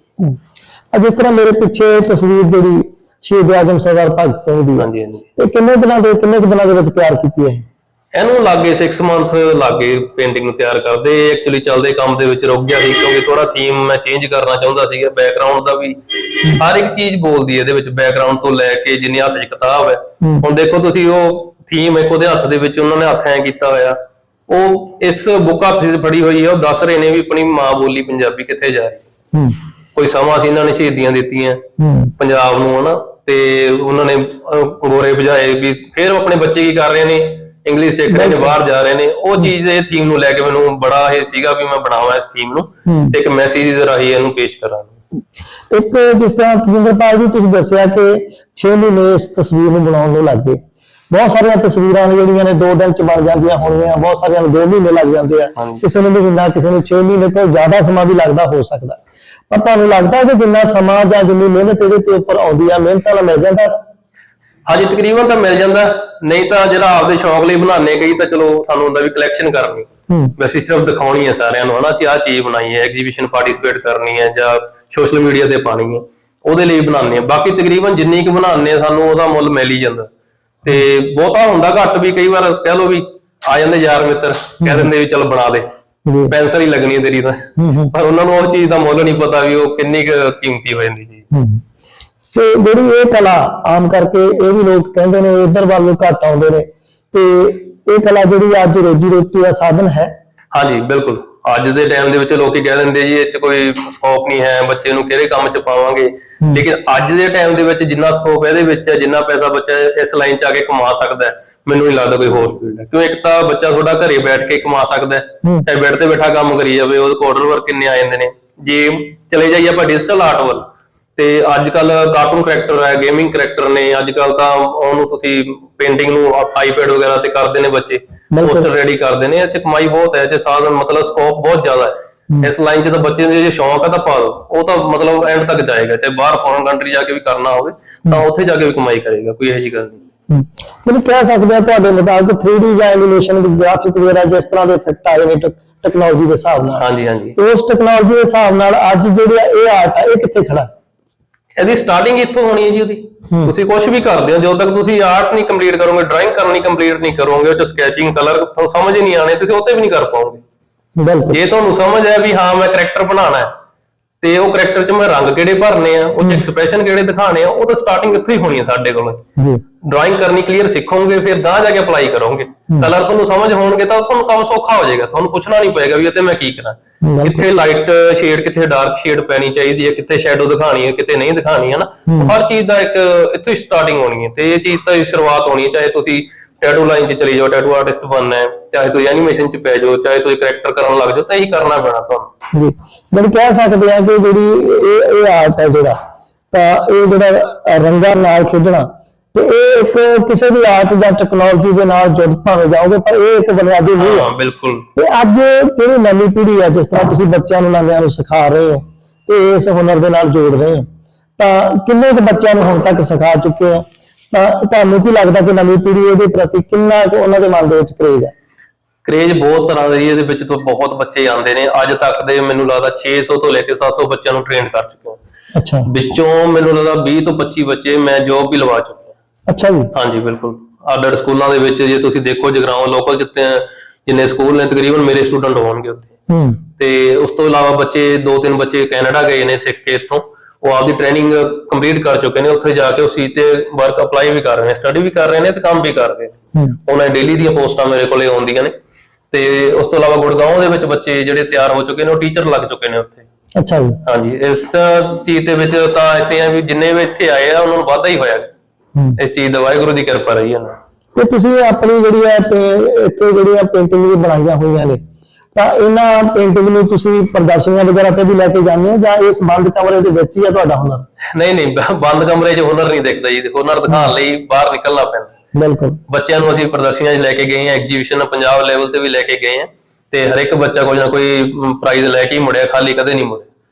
ਅੱਜ ਤਰ੍ਹਾਂ ਮੇਰੇ ਪਿੱਛੇ ਤਸਵੀਰ ਜਿਹੜੀ ਸ਼ਹੀਦ ਆਜਮ ਸਰਦਾਰ ਭਗਤ ਸਿੰਘ ਦੀ ਹਾਂਜੀ ਹਾਂਜੀ। ਤੇ ਕਿੰਨੇ ਦਿਨਾਂ ਦੇ ਕਿੰਨੇ ਦਿਨਾਂ ਦੇ ਵਿੱਚ ਤਿਆਰ ਕੀਤੀ ਹੈ ਇਹਨੂੰ ਲੱਗੇ 6 ਮੰਥ ਲੱਗੇ ਪੇਂਟਿੰਗ ਨੂੰ ਤਿਆਰ ਕਰਦੇ ਐਕਚੁਅਲੀ ਚੱਲਦੇ ਕੰਮ ਦੇ ਵਿੱਚ ਰੁਕ ਗਿਆ ਸੀ ਕਿਉਂਕਿ ਥੋੜਾ ਥੀਮ ਮੈਂ ਚੇਂਜ ਕਰਨਾ ਚਾਹੁੰਦਾ ਸੀਗਾ ਬੈਕਗ੍ਰਾਉਂਡ ਦਾ ਵੀ। ਹਰ ਇੱਕ ਚੀਜ਼ ਬੋਲਦੀ ਹੈ ਇਹਦੇ ਵਿੱਚ ਬੈਕਗ੍ਰਾਉਂਡ ਤੋਂ ਲੈ ਕੇ ਜਿੰਨੀ ਹੱਥ 'ਚ ਕਿਤਾਬ ਹੂੰ। ਹੁਣ ਦੇਖੋ ਤੁਸੀਂ ਉਹ ਥੀਮ ਇੱਕ ਉਹਦੇ ਹੱਥ ਦੇ ਵਿੱਚ ਉਹਨਾਂ ਨੇ ਹੱਥ ਐ ਕੀਤਾ ਹੋਇਆ। ਉਹ ਇਸ ਬੁੱਕ ਹੱਥ 'ਚ ਫੜੀ ਹੋਈ ਹੈ ਉਹ ਦੱਸ ਰਹੇ ਨੇ ਵੀ ਆਪਣੀ ਮਾਂ ਬੋਲੀ ਪੰਜਾਬੀ ਕਿੱਥੇ ਜਾ ਰਹੀ। ਹੈ। ਕੋਈ ਸਮਾਂ ਸੀ ਇਹਨਾਂ ਨੇ ਸ਼ਹੀਦੀਆਂ ਦਿੱਤੀਆਂ ਪੰਜਾਬ ਨੂੰ ਹਨਾ? ਤੇ ਉਹਨਾਂ ਨੇ ਗੋਰੇ ਬੁਝਾਏ ਵੀ ਫਿਰ ਆਪਣੇ ਬੱਚੇ ਕੀ ਕਰ ਰਹੇ ਨੇ? ਇੰਗਲਿਸ਼ ਸਿੱਖ ਰਹੇ ਨੇ ਬਾਹਰ ਜਾ ਰਹੇ ਨੇ। ਉਹ ਚੀਜ਼ ਇਹ ਥੀਮ ਨੂੰ ਲੈ ਕੇ ਮੈਨੂੰ ਬੜਾ ਇਹ ਸੀਗਾ ਵੀ ਮੈਂ ਬਣਾਵਾਂ ਇਸ ਥੀਮ ਨੂੰ। ਤੇ ਇੱਕ ਮੈਸੇਜ ਦੇ ਰਾਹੀਂ ਇਹਨੂੰ ਪੇਸ਼ ਕਰਾਂ ਇੱਕ ਜਿਸ ਤਰ੍ਹਾਂ ਤਜਿੰਦਰਪਾਲ ਜੀ ਤੁਸੀਂ ਦੱਸਿਆ ਕਿ 6 ਮਹੀਨੇ ਇਸ ਤਸਵੀਰ ਨੂੰ ਬਣਾਉਣ ਨੂੰ ਲੱਗੇ ਬਹੁਤ ਸਾਰੀਆਂ ਤਸਵੀਰਾਂ ਨੇ ਜਿਹੜੀਆਂ ਨੇ 2 ਦਿਨ ਚ ਬਣ ਜਾਂਦੀਆਂ ਹੋਣਗੀਆਂ ਬਹੁਤ ਸਾਰੀਆਂ ਨੂੰ 2 ਮਹੀਨੇ ਲੱਗ ਜਾਂਦੇ ਆ। ਕਿਸੇ ਨੂੰ ਮਹੀਨਾ ਕਿਸੇ ਨੂੰ 6 ਮਹੀਨੇ ਤੋਂ ਜ਼ਿਆਦਾ ਸਮਾਂ ਵੀ ਲੱਗਦਾ ਹੋ ਸਕਦਾ। ਪਰ ਤੁਹਾਨੂੰ ਲੱਗਦਾ ਕਿ ਜਿੰਨਾ ਸਮਾਂ ਜਾਂ ਜਿੰਨੀ ਮਿਹਨਤ ਇਹਦੇ ਤੇ ਉੱਪਰ ਆਉਂਦੀ ਆ ਮਿਹਨਤ ਨਾਲ ਮਿਲ ਜਾਂਦਾ? ਹਾਂਜੀ ਤਕਰੀਬਨ ਤਾਂ ਮਿਲ ਜਾਂਦਾ। ਨਹੀਂ ਤਾਂ ਜਿਹੜਾ ਆਪਦੇ ਸ਼ੌਂਕ ਲਈ ਬਣਾਉਣੇ ਗਈ ਤਾਂ ਚਲੋ ਸਾਨੂੰ ਹੁੰਦਾ ਵੀ ਕਲੈਕਸ਼ਨ ਕਰਨੀ। ਵੈਸੇ ਸਿਰਫ ਦਿਖਾਉਣੀ ਹੈ ਸਾਰਿਆਂ ਨੂੰ ਹਨਾ ਕਿ ਆਹ ਚੀਜ਼ ਬਣਾਈ ਹੈ ਐਗਜ਼ੀਬਿਸ਼ਨ ਪਾਰਟਿਸਿਪੇਟ ਕਰਨੀ ਹੈ ਜਾਂ ਸੋਸ਼ਲ ਮੀਡੀਆ ਤੇ ਪਾਣੀ ਹੈ ਉਹਦੇ ਲਈ ਬਣਾਉਂਦੇ ਆ। ਬਾਕੀ ਤਕਰੀਬਨ ਜਿੰਨੀ ਕੁ ਬਣਾਉਂਦੇ ਆ ਸਾਨੂੰ ਉਹਦਾ ਮੁੱਲ ਮਿਲ ਹੀ ਜਾਂਦਾ। ਤੇ ਬਹੁਤਾ ਹੁੰਦਾ ਘੱਟ ਵੀ ਕਈ ਵਾਰ ਕਹਿ ਲਓ ਵੀ ਆ ਜਾਂਦੇ ਯਾਰ ਮਿੱਤਰ ਕਹਿ ਦਿੰਦੇ ਵੀ ਚਲ ਬਣਾ ਦੇ। ਪੈਨਸਲ ਹੀ ਲੱਗਣੀ ਹੈ ਤੇਰੀ ਤਾਂ। ਪਰ ਉਹਨਾਂ ਨੂੰ ਉਹ ਚੀਜ਼ ਦਾ ਮੁੱਲ ਨਹੀਂ ਪਤਾ ਵੀ ਉਹ ਕਿੰਨੀ ਕੀਮਤੀ ਹੋ ਜਾਂਦੀ ਜੀ। ਤੇ ਜਿਹੜੀ ਇਹ ਕਲਾ ਆਮ ਕਰਕੇ ਇਹ ਵੀ ਲੋਕ ਕਹਿੰਦੇ ਨੇ ਇਧਰ ਵੱਲ ਨੂੰ ਘੱਟ ਆਉਂਦੇ ਨੇ। ਤੇ ਇਹ ਕਲਾ ਜਿਹੜੀ ਅੱਜ ਰੋਜੀ ਰੋਟੀ ਦਾ ਸਾਧਨ ਹੈ। ਹਾਂਜੀ ਬਿਲਕੁਲ। ਅੱਜ ਦੇ ਟਾਈਮ ਦੇ ਵਿੱਚ ਲੋਕੀ ਕਹਿ ਦਿੰਦੇ ਜੀ ਇਹ 'ਚ ਕੋਈ ਸਕੋਪ ਨਹੀਂ ਹੈ ਬੱਚੇ ਨੂੰ ਕਿਹੜੇ ਕੰਮ 'ਚ ਪਾਵਾਂਗੇ? ਲੇਕਿਨ ਅੱਜ ਦੇ ਟਾਈਮ ਦੇ ਵਿੱਚ ਜਿੰਨਾ ਸਕੋਪ ਇਹਦੇ ਵਿੱਚ ਹੈ ਜਿੰਨਾ ਪੈਸਾ ਬੱਚਾ ਇਸ ਲਾਈਨ 'ਚ ਆ ਕੇ ਕਮਾ ਸਕਦਾ ਹੈ ਮੈਨੂੰ ਨਹੀਂ ਲੱਗਦਾ ਕੋਈ ਹੋਰ ਫੀਲਡ ਹੈ। ਕਿਉਂ? ਇੱਕ ਤਾਂ ਬੱਚਾ ਤੁਹਾਡਾ ਘਰੇ ਬੈਠ ਕੇ ਕਮਾ ਸਕਦਾ ਹੈ। ਚਾਹੇ ਬੈੱਡ ਤੇ ਬੈਠਾ ਕੰਮ ਕਰੀ ਜਾਵੇ ਉਹਦੇ ਕੋਲ ਆਰਡਰ ਵਰਕ ਕਿੰਨੇ ਆ ਜਾਂਦੇ ਨੇ। ਜੇ ਚਲੇ ਜਾਈਏ ਆਪਾਂ ਡਿਜੀਟਲ ਆਰਟ ਵੱਲ ਤੇ ਅੱਜ ਕੱਲ ਕਾਰਟੂਨ ਕਰੈਕਟਰ ਹੈ ਗੇਮਿੰਗ ਕਰੈਕਟਰ ਨੇ ਅੱਜ ਕੱਲ ਤਾਂ ਉਹਨੂੰ ਤੁਸੀਂ ਪੇਂਟਿੰਗ ਨੂੰ ਆਈਪੈਡ ਵਗੈਰਾ ਤੇ ਕਰਦੇ ਨੇ ਬੱਚੇ। ਪੋਸਟਰ ਰੈਡੀ ਕਰਦੇ ਨੇ ਇਹ 'ਚ ਕਮਾਈ ਬਹੁਤ ਹੈ ਇਹ 'ਚ ਸਾਧਨ ਮਤਲਬ ਸਕੋਪ ਬਹੁਤ ਜ਼ਿਆਦਾ ਹੈ। ਇਸ ਲਾਈਨ 'ਚ ਤਾਂ ਬੱਚੇ ਦੇ ਜੇ ਸ਼ੌਂਕ ਹੈ ਤਾਂ ਪਾ ਲਓ ਉਹ ਤਾਂ ਮਤਲਬ ਐਂਡ ਤੱਕ ਜਾਏਗਾ ਚਾਹੇ ਬਾਹਰ ਫੋਰਨ ਕੰਟਰੀ ਜਾ ਕੇ ਵੀ ਕਰਨਾ ਹੋਵੇ ਤਾਂ ਉੱਥੇ ਜਾ ਕੇ ਵੀ ਕਮਾਈ ਕਰੇਗਾ ਕੋਈ ਇਹੋ ਜਿਹੀ ਗੱਲ ਨਹੀਂ। ਮੈਨੂੰ ਕਹਿ ਸਕਦੇ ਆ ਤੁਹਾਡੇ ਮੁਤਾਬਕ 3D ਜਾਂ ਐਨੀਮੇਸ਼ਨ ਦੀ ਗ੍ਰਾਫਿਕ ਵਗੈਰਾ ਜਿਸ ਤਰ੍ਹਾਂ ਦੇ ਇਫੈਕਟ ਆਏ ਨੇ ਟੈਕਨੋਲੋਜੀ ਦੇ ਹਿਸਾਬ ਨਾਲ। ਹਾਂਜੀ ਹਾਂਜੀ। ਉਸ ਟੈਕਨੋਲੋਜੀ ਦੇ ਹਿਸਾਬ ਨਾਲ ਅੱਜ ਜਿਹੜੀ ਇਹ ਆਰਟ ਆ ਇਹ ਕਿੱਥੇ ਖੜਾ? ਇਹਦੀ ਸਟਾਰਟਿੰਗ ਇੱਥੋਂ ਹੋਣੀ ਹੈ ਜੀ ਉਹਦੀ। ਤੁਸੀਂ ਕੁਝ ਵੀ ਕਰਦੇ ਹੋ ਜਦੋਂ ਤੱਕ ਤੁਸੀਂ ਆਰਟ ਨਹੀਂ ਕੰਪਲੀਟ ਕਰੋਗੇ ਡਰਾਇੰਗ ਕਰਨੀ ਕੰਪਲੀਟ ਨਹੀਂ ਕਰੋਗੇ ਉਹ ਚ ਸਕੈਚਿੰਗ ਕਲਰ ਤੁਹਾਨੂੰ ਸਮਝ ਹੀ ਨਹੀਂ ਆਣੇ ਤੁਸੀਂ ਉੱਤੇ ਵੀ ਨਹੀਂ ਕਰ ਪਾਓਗੇ ਬਿਲਕੁਲ। ਜੇ ਤੁਹਾਨੂੰ ਸਮਝ ਹੈ ਵੀ ਹਾਂ ਮੈਂ ਕਰੈਕਟਰ ਬਣਾਉਣਾ ਹੈ ਤੇ ਉਹ ਕਰੈਕਟਰ 'ਚ ਮੈਂ ਰੰਗ ਕਿਹੜੇ ਭਰਨੇ ਆ ਉਹ 'ਚ ਐਕਸਪ੍ਰੈਸ਼ਨ ਕਿਹੜੇ ਦਿਖਾਣੇ ਆ ਉਹ ਤਾਂ ਸਟਾਰਟਿੰਗ ਇੱਥੋਂ ਹੀ ਹੋਣੀ ਹੈ ਸਾਡੇ ਕੋਲ। ਜੀ। ਡਰਾਇੰਗ ਕਰਨੀ ਕਲੀਅਰ ਸਿੱਖੋਗੇ ਫਿਰ ਗਾਂ ਜਾ ਕੇ ਅਪਲਾਈ ਕਰੋਗੇ। ਕਲਰ ਤੁਹਾਨੂੰ ਸਮਝ ਹੋਣਗੇ ਤਾਂ ਤੁਹਾਨੂੰ ਕੰਮ ਸੌਖਾ ਹੋ ਜਾਏਗਾ ਤੁਹਾਨੂੰ ਪੁੱਛਣਾ ਨਹੀਂ ਪਏਗਾ ਵੀ ਇਹ ਤੇ ਮੈਂ ਕੀ ਕਰਾਂ। ਕਿੱਥੇ ਲਾਈਟ ਸ਼ੇਡ ਕਿੱਥੇ ਡਾਰਕ ਸ਼ੇਡ ਪੈਣੀ ਚਾਹੀਦੀ ਹੈ ਕਿੱਥੇ ਸ਼ੈਡੋ ਦਿਖਾਣੀ ਹੈ ਕਿਤੇ ਨਹੀਂ ਦਿਖਾਣੀ ਹੈ। ਨਾ ਹਰ ਚੀਜ਼ ਦਾ ਇੱਕ ਇੱਥੋਂ ਹੀ ਸਟਾਰਟਿੰਗ ਹੋਣੀ ਹੈ ਤੇ ਇਹ ਚੀਜ਼ ਤਾਂ ਸ਼ੁਰੂਆਤ ਹੋਣੀ ਚਾਹੇ ਤੁਸੀਂ ਟੈਟੂ ਲਾਈਨ 'ਚ ਚਲੇ ਜਾਓ ਟੈਟੂ ਆਰਟਿਸਟ ਬਣਨਾ ਹੈ। ਚਾਹੇ ਤੁਸੀਂ ਐਨੀਮੇਸ਼ਨ 'ਚ ਪੈ ਜਾਓ ਚਾਹੇ ਤੁਸੀਂ ਕਰੈਕਟਰ ਕਰਨ ਲੱਗ ਜਾਓ ਤਾਂ ਇਹੀ ਕਰਨਾ ਪੈਣਾ ਤੁਹਾਨੂੰ। ਜੀ। ਮੈਨੂੰ ਕਹਿ ਸਕਦੇ ਆ ਕਿ ਜਿਹੜੀ ਇਹ ਇਹ ਆਰਟ ਹੈ ਜਿਹੜਾ ਤਾਂ ਇਹ ਜਿਹੜਾ ਰੰਗਾਂ ਨਾਲ ਖੇਡਣਾ ਤੇ ਇਹ ਇੱਕ ਕਿਸੇ ਵੀ ਆਰਟ ਜਾਂ ਟੈਕਨੋਲੋਜੀ ਦੇ ਨਾਲ ਜੁੜ ਭਾਵੇਂ ਜਾਓਗੇ ਪਰ ਇਹ ਇੱਕ ਬੁਨਿਆਦੀ ਨਹੀਂ ਹੈ। ਹਾਂ ਬਿਲਕੁਲ। ਤੇ ਅੱਜ ਜਿਹੜੀ ਨਵੀਂ ਪੀੜ੍ਹੀ ਹੈ ਜਿਸ ਤਰ੍ਹਾਂ ਤੁਸੀਂ ਬੱਚਿਆਂ ਨੂੰ ਨਵਿਆਂ ਨੂੰ ਸਿਖਾ ਰਹੇ ਹੋ ਤੇ ਇਸ ਹੁਨਰ ਦੇ ਨਾਲ ਜੋੜ ਰਹੇ ਹੋ ਤਾਂ ਕਿੰਨੇ ਕੁ ਬੱਚਿਆਂ ਨੂੰ ਹੁਣ ਤੱਕ ਸਿਖਾ ਚੁੱਕੇ ਹੋ? ਤਾਂ ਤੁਹਾਨੂੰ ਕੀ ਲੱਗਦਾ ਕਿ ਨਵੀਂ ਪੀੜ੍ਹੀ ਇਹਦੇ ਪ੍ਰਤੀ ਕਿੰਨਾ ਕੁ ਉਹਨਾਂ ਦੇ ਮਨ ਦੇ ਵਿੱਚ ਕਰੇਜ ਹੈ? ਕ੍ਰੇਜ ਬਹੁਤ ਤਰ੍ਹਾਂ ਦੇ ਇਹਦੇ ਵਿੱਚ ਤੋਂ ਬਹੁਤ ਬੱਚੇ ਆਉਂਦੇ ਨੇ। ਅੱਜ ਤੱਕ ਦੇ ਮੈਨੂੰ ਲੱਗਦਾ 600 ਤੋਂ ਲੈ ਕੇ 700 ਬੱਚਿਆਂ ਨੂੰ ਟ੍ਰੇਨ ਕਰ ਚੁੱਕੇ ਹਾਂ। ਅੱਛਾ। ਵਿੱਚੋਂ ਮੈਨੂੰ ਲੱਗਦਾ 20 ਤੋਂ 25 ਬੱਚੇ ਮੈਂ ਜੋਬ ਵੀ ਲਵਾ ਚੁੱਕਿਆ ਅੱਛਾ ਜੀ। ਹਾਂਜੀ ਬਿਲਕੁਲ। ਆਡਰ ਸਕੂਲਾਂ ਦੇ ਵਿੱਚ ਜੇ ਤੁਸੀਂ ਦੇਖੋ ਜਗਰਾਉਂ ਲੋਕਲ ਜਿੱਤੇ ਜਿੰਨੇ ਸਕੂਲ ਨੇ ਤਕਰੀਬਨ ਮੇਰੇ ਸਟੂਡੈਂਟ ਹੋਣਗੇ ਉੱਥੇ। ਹੂੰ। ਤੇ ਉਸ ਤੋਂ ਇਲਾਵਾ ਬੱਚੇ ਦੋ ਤਿੰਨ ਬੱਚੇ ਕੈਨੇਡਾ ਗਏ ਨੇ ਸਿੱਖ ਕੇ ਇੱਥੋਂ। ਉਹ ਆਪਦੀ ਟ੍ਰੇਨਿੰਗ ਕੰਪਲੀਟ ਕਰ ਚੁੱਕੇ ਨੇ ਉੱਥੇ ਜਾ ਕੇ ਉਹ ਸੀ ਤੇ ਵਰਕ ਅਪਲਾਈ ਵੀ ਕਰ ਰਹੇ ਨੇ ਸਟੱਡੀ ਵੀ ਕਰ ਰਹੇ ਨੇ ਤੇ ਕੰਮ ਵੀ ਕਰ ਰਹੇ ਨੇ। ਉਹਨਾਂ ਡੇਲੀ ਦੀਆਂ ਪੋਸਟਾਂ ਮੇਰੇ ਕੋਲੇ ਆਉਂਦੀਆਂ ਨੇ ਤੇ ਉਸ ਤੋਂ ਇਲਾਵਾ ਗੁੜਗਾਉਂ ਦੇ ਵਿੱਚ ਬੱਚੇ ਜਿਹੜੇ ਤਿਆਰ ਹੋ ਚੁੱਕੇ ਨੇ ਉਹ ਟੀਚਰ ਲੱਗ ਚੁੱਕੇ ਨੇ ਉੱਥੇ। ਅੱਛਾ ਜੀ। ਹਾਂਜੀ ਇਸ ਚੀਜ਼ ਦੇ ਵਿੱਚ ਤਾਂ ਇੱਥੇ ਆ ਵੀ ਜਿੰਨੇ ਵੀ ਇੱਥੇ ਆਏ ਆ ਉਹਨਾਂ ਨੂੰ ਵਾਧਾ ਹੀ ਹੋਇਆ। ਹੂੰ। ਇਸ ਚੀਜ਼ ਦਾ ਵਾਹਿਗੁਰੂ ਦੀ ਕਿਰਪਾ ਰਹੀ ਹੈ ਨਾ ਤੇ ਤੁਸੀਂ ਆਪਣੀ ਜਿਹੜੀ ਹੈ ਤੇ ਇੱਥੇ ਜਿਹੜੀਆਂ ਪੇਂਟਿੰਗ ਵੀ ਬਣਾਈਆਂ ਹੋਈਆਂ ਨੇ ਤਾਂ ਇਹਨਾਂ ਪੇਂਟਿੰਗ ਨੂੰ ਤੁਸੀਂ ਪ੍ਰਦਰਸ਼ਨੀਆਂ ਵਗੈਰਾ ਤੇ ਵੀ ਲੈ ਕੇ ਜਾਂਦੇ ਹੋ ਜਾਂ ਇਸ ਬੰਦ ਕਮਰੇ ਦੇ ਵਿੱਚ ਹੀ ਹੈ ਤੁਹਾਡਾ ਹੁਨਰ? ਨਹੀਂ ਨਹੀਂ ਬੰਦ ਕਮਰੇ 'ਚ ਹੁਨਰ ਨਹੀਂ ਦਿਖਦਾ ਜੀ। ਹੁਨਰ ਦਿਖਾਉਣ ਲਈ ਬਾਹਰ ਨਿਕਲਣਾ ਪੈਂਦਾ। ਬਿਲਕੁਲ। ਬੱਚਿਆਂ ਨੂੰ ਅਸੀਂ ਪ੍ਰਦਰਸ਼ਨੀਆਂ 'ਚ ਲੈ ਕੇ ਗਏ ਹਾਂ ਐਗਜੀਬਿਸ਼ਨ ਪੰਜਾਬ ਲੈਵਲ ਤੇ ਵੀ ਲੈ ਕੇ ਗਏ ਹਾਂ ਤੇ ਹਰ ਇੱਕ ਬੱਚਾ ਕੋਈ ਨਾ ਕੋਈ ਪ੍ਰਾਈਜ਼ ਲੈ ਕੇ ਹੀ ਮੁੜਿਆ ਖਾਲੀ ਕਦੇ ਨਹੀਂ ਮੁੜਿਆ।